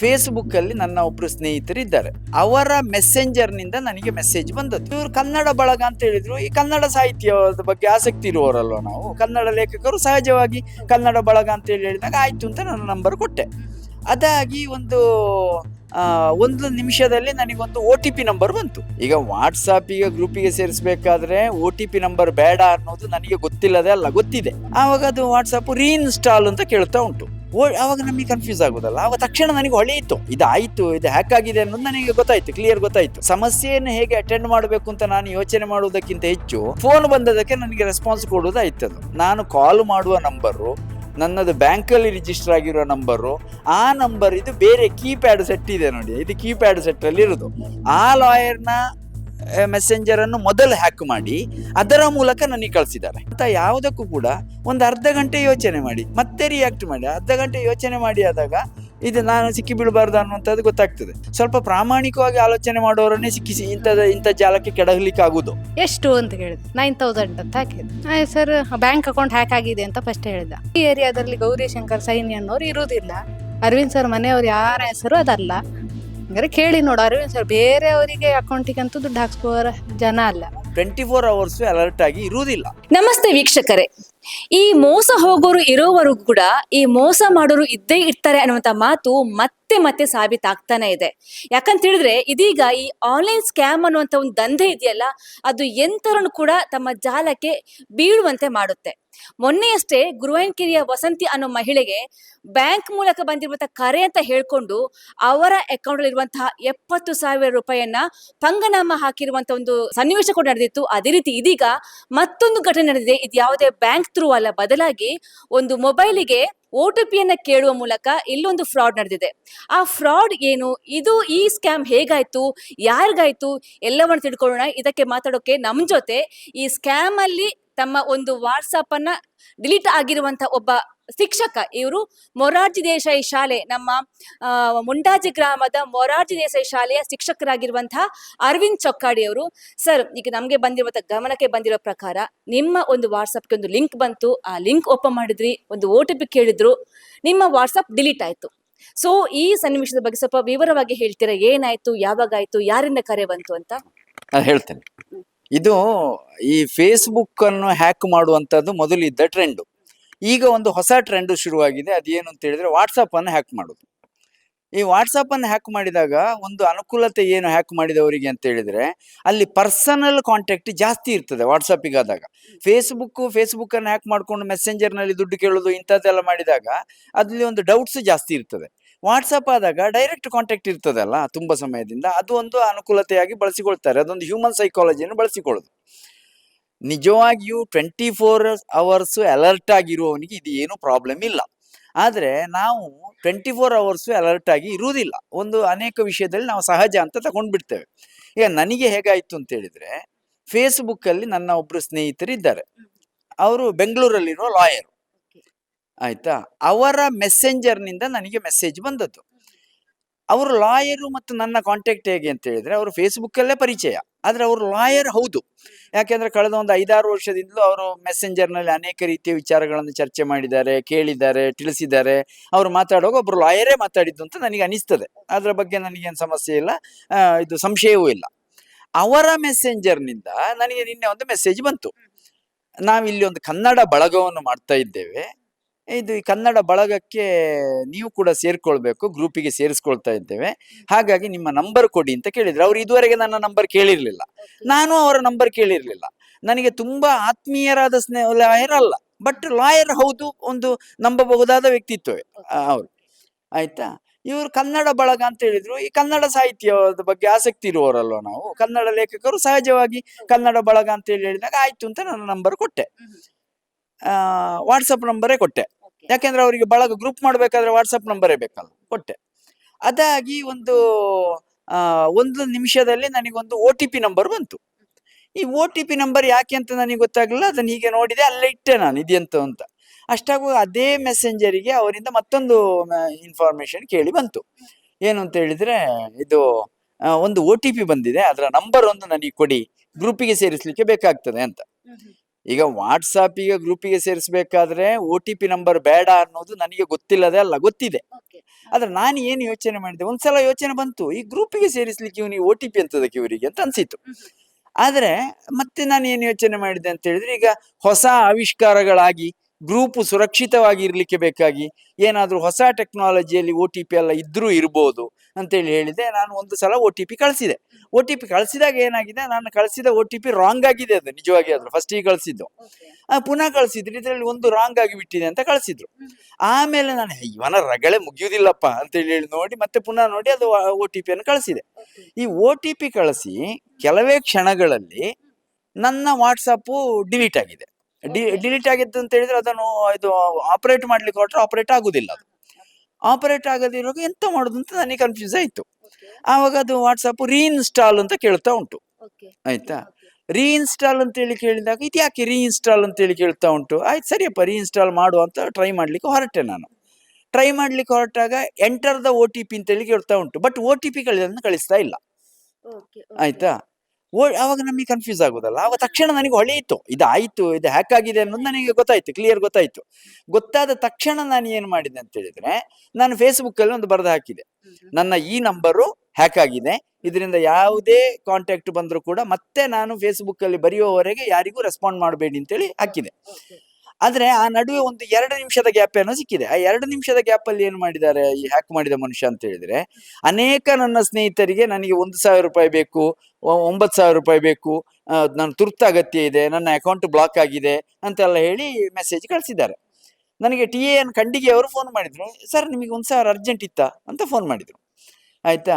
Facebook ಅಲ್ಲಿ ನನ್ನ ಒಬ್ರು ಸ್ನೇಹಿತರು ಇದ್ದಾರೆ. ಅವರ ಮೆಸೆಂಜರ್ನಿಂದ ನನಗೆ ಮೆಸೇಜ್ ಬಂದದ್ದು. ಇವರು ಕನ್ನಡ ಬಳಗ ಅಂತ ಹೇಳಿದ್ರು. ಈ ಕನ್ನಡ ಸಾಹಿತ್ಯದ ಬಗ್ಗೆ ಆಸಕ್ತಿ ಇರುವವರಲ್ವ ನಾವು? ಕನ್ನಡ ಲೇಖಕರು ಸಹಜವಾಗಿ ಕನ್ನಡ ಬಳಗ ಅಂತ ಹೇಳಿ ಹೇಳಿದಾಗ ಆಯ್ತು ಅಂತ ನನ್ನ ನಂಬರ್ ಕೊಟ್ಟೆ. ಅದಾಗಿ ಒಂದು ಒಂದು ನಿಮಿಷದಲ್ಲಿ ನನಗೊಂದು ಒ ಟಿ ಪಿ ನಂಬರ್ ಬಂತು. ಈಗ ವಾಟ್ಸಾಪಿಗೆ ಗ್ರೂಪಿಗೆ ಸೇರಿಸಬೇಕಾದ್ರೆ ಒ ಟಿ ಪಿ ನಂಬರ್ ಬೇಡ ಅನ್ನೋದು ನನಗೆ ಗೊತ್ತಿಲ್ಲದೆ ಅಲ್ಲ, ಗೊತ್ತಿದೆ. ಆವಾಗ ಅದು ವಾಟ್ಸಪ್ ರೀಇನ್ಸ್ಟಾಲ್ ಅಂತ ಕೇಳ್ತಾ ಉಂಟು. ಆವಾಗ ನಮಗೆ ಕನ್ಫ್ಯೂಸ್ ಆಗೋದಲ್ಲ. ಆವಾಗ ತಕ್ಷಣ ನನಗೆ ಹೊಳೆಯಿತು ಇತ್ತು. ಇದು ಹ್ಯಾಕ್ ಆಗಿದೆ ಅನ್ನೋದು ನನಗೆ ಗೊತ್ತಾಯ್ತು ಕ್ಲಿಯರ್ ಗೊತ್ತಾಯ್ತು. ಸಮಸ್ಯೆಯನ್ನು ಹೇಗೆ ಅಟೆಂಡ್ ಮಾಡಬೇಕು ಅಂತ ನಾನು ಯೋಚನೆ ಮಾಡುವುದಕ್ಕಿಂತ ಹೆಚ್ಚು ಫೋನ್ ಬಂದದಕ್ಕೆ ನನಗೆ ರೆಸ್ಪಾನ್ಸ್ ಕೊಡುವುದಾಯ್ತದ ನಾನು ಕಾಲ್ ಮಾಡುವ ನಂಬರು ನನ್ನದು ಬ್ಯಾಂಕಲ್ಲಿ ರಿಜಿಸ್ಟರ್ ಆಗಿರೋ ನಂಬರು ಆ ನಂಬರ್ ಇದು ಬೇರೆ ಕೀಪ್ಯಾಡ್ ಸೆಟ್ ಇದೆ ನೋಡಿ. ಇದು ಕೀಪ್ಯಾಡ್ ಸೆಟ್ ಅಲ್ಲಿ ಇರುದು. ಆ ಲಾಯರ್ನ ಮೆಸೆಂಜರ್ ಅನ್ನು ಮೊದಲು ಹ್ಯಾಕ್ ಮಾಡಿ, ಅದರ ಮೂಲಕ ನನಗೆ ಕಳಿಸಿದ್ದಾರೆ. ಅಂತ ಯಾವುದಕ್ಕೂ ಕೂಡ ಒಂದು ಅರ್ಧ ಗಂಟೆ ಯೋಚನೆ ಮಾಡಿ, ಮತ್ತೆ ರಿಯಾಕ್ಟ್ ಮಾಡಿ. ಅರ್ಧ ಗಂಟೆ ಯೋಚನೆ ಮಾಡಿ ಆದಾಗ ಇದು ನಾನು ಸಿಕ್ಕಿ ಬೀಳಬಾರ್ದು ಅನ್ನುವಂಥದ್ದು ಗೊತ್ತಾಗ್ತದೆ. ಸ್ವಲ್ಪ ಪ್ರಾಮಾಣಿಕವಾಗಿ ಆಲೋಚನೆ ಮಾಡೋರನ್ನೇ ಸಿಕ್ಕಿಸಿ, ಇಂಥದ, ಇಂಥ ಜಾಲಕ್ಕೆ ಕೆಡಹಲಿಕ್ಕೆ ಆಗುದು ಎಷ್ಟು ಅಂತ ಹೇಳಿದ್ರು ನೈನ್ ತೌಸಂಡ್ ಅಂತ ಹಾಕಿದ್ರು ಸರ್ ಬ್ಯಾಂಕ್ ಅಕೌಂಟ್ ಹ್ಯಾಕ್ ಆಗಿದೆ ಅಂತ ಫಸ್ಟ್ ಹೇಳಿದ. ಈ ಏರಿಯಾದಲ್ಲಿ ಗೌರಿಶಂಕರ್ ಸೈನಿ ಅನ್ನೋರು ಇರುವುದಿಲ್ಲ. ಅರವಿಂದ್ ಸರ್ ಮನೆಯವ್ರು ಯಾರ ಹೆಸರು ಅದಲ್ಲ. ಹಂಗಾರೆ ಕೇಳಿ ನೋಡೋರು ಅರವಿಂದ್ ಸರ್ ಬೇರೆಯವರಿಗೆ ಅಕೌಂಟಿಗೆ ಅಂತೂ ದುಡ್ಡು ಹಾಕ್ಸ್ಕೋರ ಜನ ಅಲ್ಲ. ಟ್ವೆಂಟಿ ಫೋರ್ ಅವರ್ಸ್ ಅಲರ್ಟ್ ಆಗಿ ಇರುವುದಿಲ್ಲ. ನಮಸ್ತೆ ವೀಕ್ಷಕರೇ. ಈ ಮೋಸ ಹೋಗೋರು ಇರೋವರೆಗೂ ಕೂಡ ಈ ಮೋಸ ಮಾಡೋರು ಇದ್ದೇ ಇರ್ತಾರೆ ಅನ್ನುವಂತ ಮಾತು ಮತ್ತೆ ಮತ್ತೆ ಸಾಬೀತಾಗ್ತಾನೆ ಇದೆ. ಯಾಕಂತ ಹೇಳಿದ್ರೆ ಇದೀಗ ಈ ಆನ್ಲೈನ್ ಸ್ಕ್ಯಾಮ್ ಅನ್ನುವಂತ ಒಂದು ದಂಧೆ ಇದೆಯಲ್ಲ, ಅದು ಎಂತರನ್ನು ಕೂಡ ತಮ್ಮ ಜಾಲಕ್ಕೆ ಬೀಳುವಂತೆ ಮಾಡುತ್ತೆ. ಮೊನ್ನೆಯಷ್ಟೇ ಗುರುವಂಕಿರಿಯ ವಸಂತಿ ಅನ್ನೋ ಮಹಿಳೆಗೆ ಬ್ಯಾಂಕ್ ಮೂಲಕ ಬಂದಿರುವಂತಹ ಕರೆ ಅಂತ ಹೇಳ್ಕೊಂಡು ಅವರ ಅಕೌಂಟ್ ಇರುವಂತಹ ಎಪ್ಪತ್ತು ಸಾವಿರ ರೂಪಾಯಿಯನ್ನ ಪಂಗನಾಮ ಹಾಕಿರುವಂತ ಒಂದು ಸನ್ನಿವೇಶ ಕೂಡ ನಡೆದಿತ್ತು. ಅದೇ ರೀತಿ ಇದೀಗ ಮತ್ತೊಂದು ಘಟನೆ ನಡೆದಿದೆ. ಇದು ಯಾವುದೇ ಬ್ಯಾಂಕ್ ಥ್ರೂ ಅಲ್ಲ, ಬದಲಾಗಿ ಒಂದು ಮೊಬೈಲಿಗೆ ಒ ಟಿ ಪಿಯನ್ನು ಕೇಳುವ ಮೂಲಕ ಇಲ್ಲೊಂದು ಫ್ರಾಡ್ ನಡೆದಿದೆ. ಆ ಫ್ರಾಡ್ ಏನು? ಇದು ಈ ಸ್ಕ್ಯಾಮ್ ಹೇಗಾಯ್ತು? ಯಾರಿಗಾಯ್ತು? ಎಲ್ಲವನ್ನು ತಿಳ್ಕೊಳ್ಳೋಣ. ಇದಕ್ಕೆ ಮಾತಾಡೋಕೆ ನಮ್ಮ ಜೊತೆ ಈ ಸ್ಕ್ಯಾಮ್ ಅಲ್ಲಿ ತಮ್ಮ ಒಂದು ವಾಟ್ಸಪ್ ಅನ್ನ ಡಿಲೀಟ್ ಆಗಿರುವಂತ ಒಬ್ಬ ಶಿಕ್ಷಕ ಇವರು ಮೊರಾರ್ಜಿ ದೇಸಾಯಿ ಶಾಲೆ ನಮ್ಮ ಮುಂಡಾಜಿ ಗ್ರಾಮದ ಮೊರಾರ್ಜಿ ದೇಸಾಯಿ ಶಾಲೆಯ ಶಿಕ್ಷಕರಾಗಿರುವಂತಹ ಅರವಿಂದ್ ಚೊಕ್ಕಾಡಿ ಅವರು ಸರ್ ಈಗ ನಮಗೆ ಬಂದಿರುವಂತಹ ಗಮನಕ್ಕೆ ಬಂದಿರೋ ಪ್ರಕಾರ ನಿಮ್ಮ ಒಂದು ವಾಟ್ಸಪ್ಗೆ ಒಂದು ಲಿಂಕ್ ಬಂತು ಆ ಲಿಂಕ್ ಓಪನ್ ಮಾಡಿದ್ರಿ ಒಂದು ಓ ಟಿ ಪಿ ಕೇಳಿದ್ರು ನಿಮ್ಮ ವಾಟ್ಸಪ್ ಡಿಲೀಟ್ ಆಯಿತು. ಸೊ ಈ ಸನ್ನಿವೇಶದ ಬಗ್ಗೆ ಸ್ವಲ್ಪ ವಿವರವಾಗಿ ಹೇಳ್ತೀರಾ ಏನಾಯ್ತು ಯಾವಾಗಾಯ್ತು ಯಾರಿಂದ ಕರೆ ಬಂತು ಅಂತ? ಹೇಳ್ತೇನೆ. ಇದು ಈ ಫೇಸ್ಬುಕ್ ಅನ್ನು ಹ್ಯಾಕ್ ಮಾಡುವಂಥದ್ದು ಮೊದಲಿದ್ದ ಟ್ರೆಂಡ್ ಈಗ ಒಂದು ಹೊಸ ಟ್ರೆಂಡ್ ಶುರುವಾಗಿದೆ. ಅದೇನು ಅಂತ ಹೇಳಿದ್ರೆ ವಾಟ್ಸಪ್ ಅನ್ನು ಹ್ಯಾಕ್ ಮಾಡೋದು. ಈ ವಾಟ್ಸಪ್ ಅನ್ನು ಹ್ಯಾಕ್ ಮಾಡಿದಾಗ ಒಂದು ಅನುಕೂಲತೆ ಏನು ಹ್ಯಾಕ್ ಮಾಡಿದವರಿಗೆ ಅಂತ ಹೇಳಿದ್ರೆ ಅಲ್ಲಿ ಪರ್ಸನಲ್ ಕಾಂಟ್ಯಾಕ್ಟ್ ಜಾಸ್ತಿ ಇರ್ತದೆ ವಾಟ್ಸಪ್ಪಿಗೆ ಆದಾಗ ಫೇಸ್ಬುಕ್ ಫೇಸ್ಬುಕ್ ಅನ್ನು ಹ್ಯಾಕ್ ಮಾಡ್ಕೊಂಡು ಮೆಸೆಂಜರ್ನಲ್ಲಿ ದುಡ್ಡು ಕೇಳೋದು ಇಂಥದ್ದೆಲ್ಲ ಮಾಡಿದಾಗ ಅದ್ರಲ್ಲಿ ಒಂದು ಡೌಟ್ಸ್ ಜಾಸ್ತಿ ಇರ್ತದೆ. ವಾಟ್ಸಪ್ ಆದಾಗ ಡೈರೆಕ್ಟ್ ಕಾಂಟ್ಯಾಕ್ಟ್ ಇರ್ತದಲ್ಲ ತುಂಬಾ ಸಮಯದಿಂದ. ಅದು ಒಂದು ಅನುಕೂಲತೆಯಾಗಿ ಬಳಸಿಕೊಳ್ತಾರೆ. ಅದೊಂದು ಹ್ಯೂಮನ್ ಸೈಕಾಲಜಿಯನ್ನು ಬಳಸಿಕೊಳ್ಳೋದು. ನಿಜವಾಗಿಯೂ ಟ್ವೆಂಟಿ ಫೋರ್ ಅವರ್ಸ್ ಅಲರ್ಟ್ ಆಗಿರುವವನಿಗೆ ಇದು ಏನು ಪ್ರಾಬ್ಲಮ್ ಇಲ್ಲ. ಆದರೆ ನಾವು ಟ್ವೆಂಟಿ ಫೋರ್ ಅವರ್ಸು ಅಲರ್ಟ್ ಆಗಿ ಇರುವುದಿಲ್ಲ. ಒಂದು ಅನೇಕ ವಿಷಯದಲ್ಲಿ ನಾವು ಸಹಜ ಅಂತ ತಗೊಂಡ್ಬಿಡ್ತೇವೆ. ಈಗ ನನಗೆ ಹೇಗಾಯಿತು ಅಂತ ಹೇಳಿದ್ರೆ ಫೇಸ್ಬುಕ್ಕಲ್ಲಿ ನನ್ನ ಒಬ್ಬರು ಸ್ನೇಹಿತರಿದ್ದಾರೆ. ಅವರು ಬೆಂಗಳೂರಲ್ಲಿರುವ ಲಾಯರ್ ಆಯ್ತಾ? ಅವರ ಮೆಸೆಂಜರ್ನಿಂದ ನನಗೆ ಮೆಸೇಜ್ ಬಂದದ್ದು. ಅವರು ಲಾಯರು ಮತ್ತು ನನ್ನ ಕಾಂಟ್ಯಾಕ್ಟ್ ಹೇಗೆ ಅಂತ ಹೇಳಿದ್ರೆ ಅವರು ಫೇಸ್ಬುಕ್ ಅಲ್ಲೇ ಪರಿಚಯ. ಆದ್ರೆ ಅವರು ಲಾಯರ್ ಹೌದು. ಯಾಕೆಂದ್ರೆ ಕಳೆದ ಒಂದು ಐದಾರು ವರ್ಷದಿಂದಲೂ ಅವರು ಮೆಸೆಂಜರ್ನಲ್ಲಿ ಅನೇಕ ರೀತಿಯ ವಿಚಾರಗಳನ್ನು ಚರ್ಚೆ ಮಾಡಿದ್ದಾರೆ, ಕೇಳಿದ್ದಾರೆ, ತಿಳಿಸಿದ್ದಾರೆ. ಅವರು ಮಾತಾಡುವಾಗ ಒಬ್ಬರು ಲಾಯರೇ ಮಾತಾಡಿದ್ದು ಅಂತ ನನಗೆ ಅನಿಸ್ತದೆ. ಅದರ ಬಗ್ಗೆ ನನಗೇನು ಸಮಸ್ಯೆ ಇಲ್ಲ. ಇದು ಸಂಶಯವೂ ಇಲ್ಲ. ಅವರ ಮೆಸೆಂಜರ್ನಿಂದ ನನಗೆ ನಿನ್ನೆ ಒಂದು ಮೆಸೇಜ್ ಬಂತು. ನಾವಿಲ್ಲಿ ಒಂದು ಕನ್ನಡ ಬಳಗವನ್ನು ಮಾಡ್ತಾ ಇದ್ದೇವೆ. ಇದು ಈ ಕನ್ನಡ ಬಳಗಕ್ಕೆ ನೀವು ಕೂಡ ಸೇರ್ಕೊಳ್ಬೇಕು ಗ್ರೂಪಿಗೆ ಸೇರಿಸ್ಕೊಳ್ತಾ ಇದ್ದೇವೆ. ಹಾಗಾಗಿ ನಿಮ್ಮ ನಂಬರ್ ಕೊಡಿ ಅಂತ ಕೇಳಿದ್ರು. ಅವ್ರು ಇದುವರೆಗೆ ನನ್ನ ನಂಬರ್ ಕೇಳಿರ್ಲಿಲ್ಲ. ನಾನು ಅವರ ನಂಬರ್ ಕೇಳಿರ್ಲಿಲ್ಲ. ನನಗೆ ತುಂಬಾ ಆತ್ಮೀಯರಾದ ಸ್ನೇಹ ಲಾಯರ್ ಅಲ್ಲ ಬಟ್ ಲಾಯರ್ ಹೌದು ಒಂದು ನಂಬಬಹುದಾದ ವ್ಯಕ್ತಿತ್ವವೇ ಅವರು. ಆಯ್ತಾ? ಇವರು ಕನ್ನಡ ಬಳಗ ಅಂತ ಹೇಳಿದ್ರು. ಈ ಕನ್ನಡ ಸಾಹಿತ್ಯದ ಬಗ್ಗೆ ಆಸಕ್ತಿ ಇರುವವರಲ್ವ ನಾವು? ಕನ್ನಡ ಲೇಖಕರು ಸಹಜವಾಗಿ ಕನ್ನಡ ಬಳಗ ಅಂತ ಹೇಳಿ ಹೇಳಿದಾಗ ಆಯ್ತು ಅಂತ ನನ್ನ ನಂಬರ್ ಕೊಟ್ಟೆ. ವಾಟ್ಸಪ್ ನಂಬರೇ ಕೊಟ್ಟೆ. ಯಾಕೆಂದ್ರೆ ಅವರಿಗೆ ಬಳಗ ಗ್ರೂಪ್ ಮಾಡ್ಬೇಕಾದ್ರೆ ವಾಟ್ಸಪ್ ನಂಬರೇ ಬೇಕಲ್ಲ, ಕೊಟ್ಟೆ. ಅದಾಗಿ ಒಂದು ಒಂದು ನಿಮಿಷದಲ್ಲಿ ನನಗೊಂದು ಒ ಟಿ ಪಿ ನಂಬರ್ ಬಂತು. ಈ ಒ ಟಿ ಪಿ ನಂಬರ್ ಯಾಕೆ ಅಂತ ನನಗೆ ಗೊತ್ತಾಗಲಿಲ್ಲ, ಅದನ್ನ ಹೀಗೆ ನೋಡಿದೆ, ಅಲ್ಲೇ ಇಟ್ಟೆ ನಾನು ಇದೆಂತ ಅಂತ. ಅಷ್ಟಾಗುವ ಅದೇ ಮೆಸೆಂಜರಿಗೆ ಅವರಿಂದ ಮತ್ತೊಂದು ಇನ್ಫಾರ್ಮೇಶನ್ ಕೇಳಿ ಬಂತು. ಏನು ಅಂತ ಹೇಳಿದ್ರೆ, ಇದು ಒಂದು ಒ ಟಿ ಪಿ ಬಂದಿದೆ, ಅದರ ನಂಬರ್ ಒಂದು ನನಗೆ ಕೊಡಿ ಗ್ರೂಪಿಗೆ ಸೇರಿಸ್ಲಿಕ್ಕೆ ಬೇಕಾಗ್ತದೆ ಅಂತ. ಈಗ ವಾಟ್ಸಾಪಿಗೆ ಗ್ರೂಪಿಗೆ ಸೇರಿಸಬೇಕಾದ್ರೆ ಒ ಟಿ ಪಿ ನಂಬರ್ ಬೇಡ ಅನ್ನೋದು ನನಗೆ ಗೊತ್ತಿಲ್ಲದೆ ಅಲ್ಲ ಗೊತ್ತಿದೆ. ಆದ್ರೆ ನಾನು ಏನು ಯೋಚನೆ ಮಾಡಿದೆ? ಒಂದ್ಸಲ ಯೋಚನೆ ಬಂತು. ಈ ಗ್ರೂಪಿಗೆ ಸೇರಿಸ್ಲಿಕ್ಕೆ ಇವನಿಗೆ ಒ ಟಿ ಪಿ ಅಂತದಕ್ಕೆ ಇವರಿಗೆ ಅಂತ ಅನ್ಸಿತ್ತು. ಆದ್ರೆ ಮತ್ತೆ ನಾನು ಏನು ಯೋಚನೆ ಮಾಡಿದೆ ಅಂತ ಹೇಳಿದ್ರೆ ಈಗ ಹೊಸ ಆವಿಷ್ಕಾರಗಳಾಗಿ ಗ್ರೂಪ್ ಸುರಕ್ಷಿತವಾಗಿ ಇರಲಿಕ್ಕೆ ಬೇಕಾಗಿ ಏನಾದರೂ ಹೊಸ ಟೆಕ್ನಾಲಜಿಯಲ್ಲಿ ಓ ಟಿ ಪಿ ಎಲ್ಲ ಇದ್ದರೂ ಇರ್ಬೋದು ಅಂತೇಳಿ ಹೇಳಿದೆ. ನಾನು ಒಂದು ಸಲ ಓ ಟಿ ಪಿ ಕಳಿಸಿದೆ. ಒ ಟಿ ಪಿ ಕಳಿಸಿದಾಗ ಏನಾಗಿದೆ ನಾನು ಕಳಿಸಿದ ಒ ಟಿ ಪಿ ರಾಂಗ್ ಆಗಿದೆ ಅದು ನಿಜವಾಗಿ ಅದು ಫಸ್ಟಿಗೆ ಕಳಿಸಿದ್ದು. ಪುನಃ ಕಳಿಸಿದ್ರು. ಇದರಲ್ಲಿ ಒಂದು ರಾಂಗ್ ಆಗಿ ಬಿಟ್ಟಿದೆ ಅಂತ ಕಳಿಸಿದ್ರು. ಆಮೇಲೆ ನಾನು "ಹೇ, ಇವನ ರಗಳೆ ಮುಗಿಯುವುದಿಲ್ಲಪ್ಪ ಅಂತೇಳಿ ಹೇಳಿ ನೋಡಿ ಮತ್ತೆ ಪುನಃ ನೋಡಿ ಅದು ಒ ಟಿ ಪಿಯನ್ನು ಕಳಿಸಿದೆ. ಈ ಓ ಟಿ ಪಿ ಕಳಿಸಿ ಕೆಲವೇ ಕ್ಷಣಗಳಲ್ಲಿ ನನ್ನ ವಾಟ್ಸಪ್ಪು ಡಿಲೀಟ್ ಆಗಿದೆ. ಡಿ ಡಿಲೀಟ್ ಆಗಿತ್ತು ಅಂತ ಹೇಳಿದ್ರೆ ಅದನ್ನು ಇದು ಆಪರೇಟ್ ಮಾಡ್ಲಿಕ್ಕೆ ಹೊರಟ್ರೆ ಆಪರೇಟ್ ಆಗುದಿಲ್ಲ ಅದು. ಆಪರೇಟ್ ಆಗದಿರುವಾಗ ಎಂತ ಮಾಡುದು ಅಂತ ನನಗೆ ಕನ್ಫ್ಯೂಸ್ ಆಯ್ತು. ಆವಾಗ ಅದು ವಾಟ್ಸಪ್ ರೀಇನ್ಸ್ಟಾಲ್ ಅಂತ ಕೇಳ್ತಾ ಉಂಟು. ಆಯ್ತಾ? ರೀಇನ್ಸ್ಟಾಲ್ ಅಂತೇಳಿ ಕೇಳಿದಾಗ ಇದು ಯಾಕೆ ರೀಇನ್ಸ್ಟಾಲ್ ಅಂತೇಳಿ ಕೇಳ್ತಾ ಉಂಟು? ಆಯ್ತು ಸರಿಯಪ್ಪ ರೀಇನ್ಸ್ಟಾಲ್ ಮಾಡು ಅಂತ ಟ್ರೈ ಮಾಡ್ಲಿಕ್ಕೆ ಹೊರಟೆ ನಾನು. ಟ್ರೈ ಮಾಡ್ಲಿಕ್ಕೆ ಹೊರಟಾಗ enter the O T P ಅಂತೇಳಿ ಕೇಳ್ತಾ ಉಂಟು. ಬಟ್ ಓ ಟಿ ಪಿ ಕಳಿಸ್ತಾ ಇಲ್ಲ. ಆಯ್ತಾ? ಅವಾಗ ನಮಗೆ ಕನ್ಫ್ಯೂಸ್ ಆಗೋದಲ್ಲ. ಆವಾಗ ತಕ್ಷಣ ನನಗೆ ಹೊಳೆಯಿತು ಇದು ಆಯಿತು ಇದು ಹ್ಯಾಕ್ ಆಗಿದೆ ಅನ್ನೋದು ನನಗೆ ಗೊತ್ತಾಯ್ತು ಕ್ಲಿಯರ್ ಗೊತ್ತಾಯ್ತು. ಗೊತ್ತಾದ ತಕ್ಷಣ ನಾನು ಏನು ಮಾಡಿದೆ ಅಂತ ಹೇಳಿದ್ರೆ ನಾನು ಫೇಸ್ಬುಕ್ಕಲ್ಲಿ ಒಂದು ಬರೆದು ಹಾಕಿದೆ. ನನ್ನ ಈ ನಂಬರು ಹ್ಯಾಕ್ ಆಗಿದೆ. ಇದರಿಂದ ಯಾವುದೇ ಕಾಂಟ್ಯಾಕ್ಟ್ ಬಂದರೂ ಕೂಡ ಮತ್ತೆ ನಾನು ಫೇಸ್ಬುಕ್ಕಲ್ಲಿ ಬರೆಯುವವರೆಗೆ ಯಾರಿಗೂ ರೆಸ್ಪಾಂಡ್ ಮಾಡಬೇಡಿ ಅಂತೇಳಿ ಹಾಕಿದೆ. ಆದ್ರೆ ಆ ನಡುವೆ ಒಂದು ಎರಡು ನಿಮಿಷದ ಗ್ಯಾಪ್ ಏನೋ ಸಿಕ್ಕಿದೆ. ಆ ಎರಡು ನಿಮಿಷದ ಗ್ಯಾಪ್ ಅಲ್ಲಿ ಏನು ಮಾಡಿದ್ದಾರೆ? ಈ ಹ್ಯಾಕ್ ಮಾಡಿದ ಮನುಷ್ಯ ಅಂತ ಹೇಳಿದ್ರೆ, ಅನೇಕ ನನ್ನ ಸ್ನೇಹಿತರಿಗೆ ನನಗೆ ಒಂದು ಸಾವಿರ ರೂಪಾಯಿ ಬೇಕು ಒಂಬತ್ತು ಸಾವಿರ ರೂಪಾಯಿ ಬೇಕು ನನ್ನ ತುರ್ತು ಅಗತ್ಯ ಇದೆ, ನನ್ನ ಅಕೌಂಟ್ ಬ್ಲಾಕ್ ಆಗಿದೆ ಅಂತೆಲ್ಲ ಹೇಳಿ ಮೆಸೇಜ್ ಕಳಿಸಿದ್ದಾರೆ. ನನಗೆ ಟಿ ಎನ್ ಖಂಡಿಗೆ ಅವರು ಫೋನ್ ಮಾಡಿದ್ರು. ಸರ್, ನಿಮಗೆ ಒಂದು ಸಾವಿರ ಅರ್ಜೆಂಟ್ ಇತ್ತಾ? ಅಂತ ಫೋನ್ ಮಾಡಿದ್ರು. ಆಯ್ತಾ?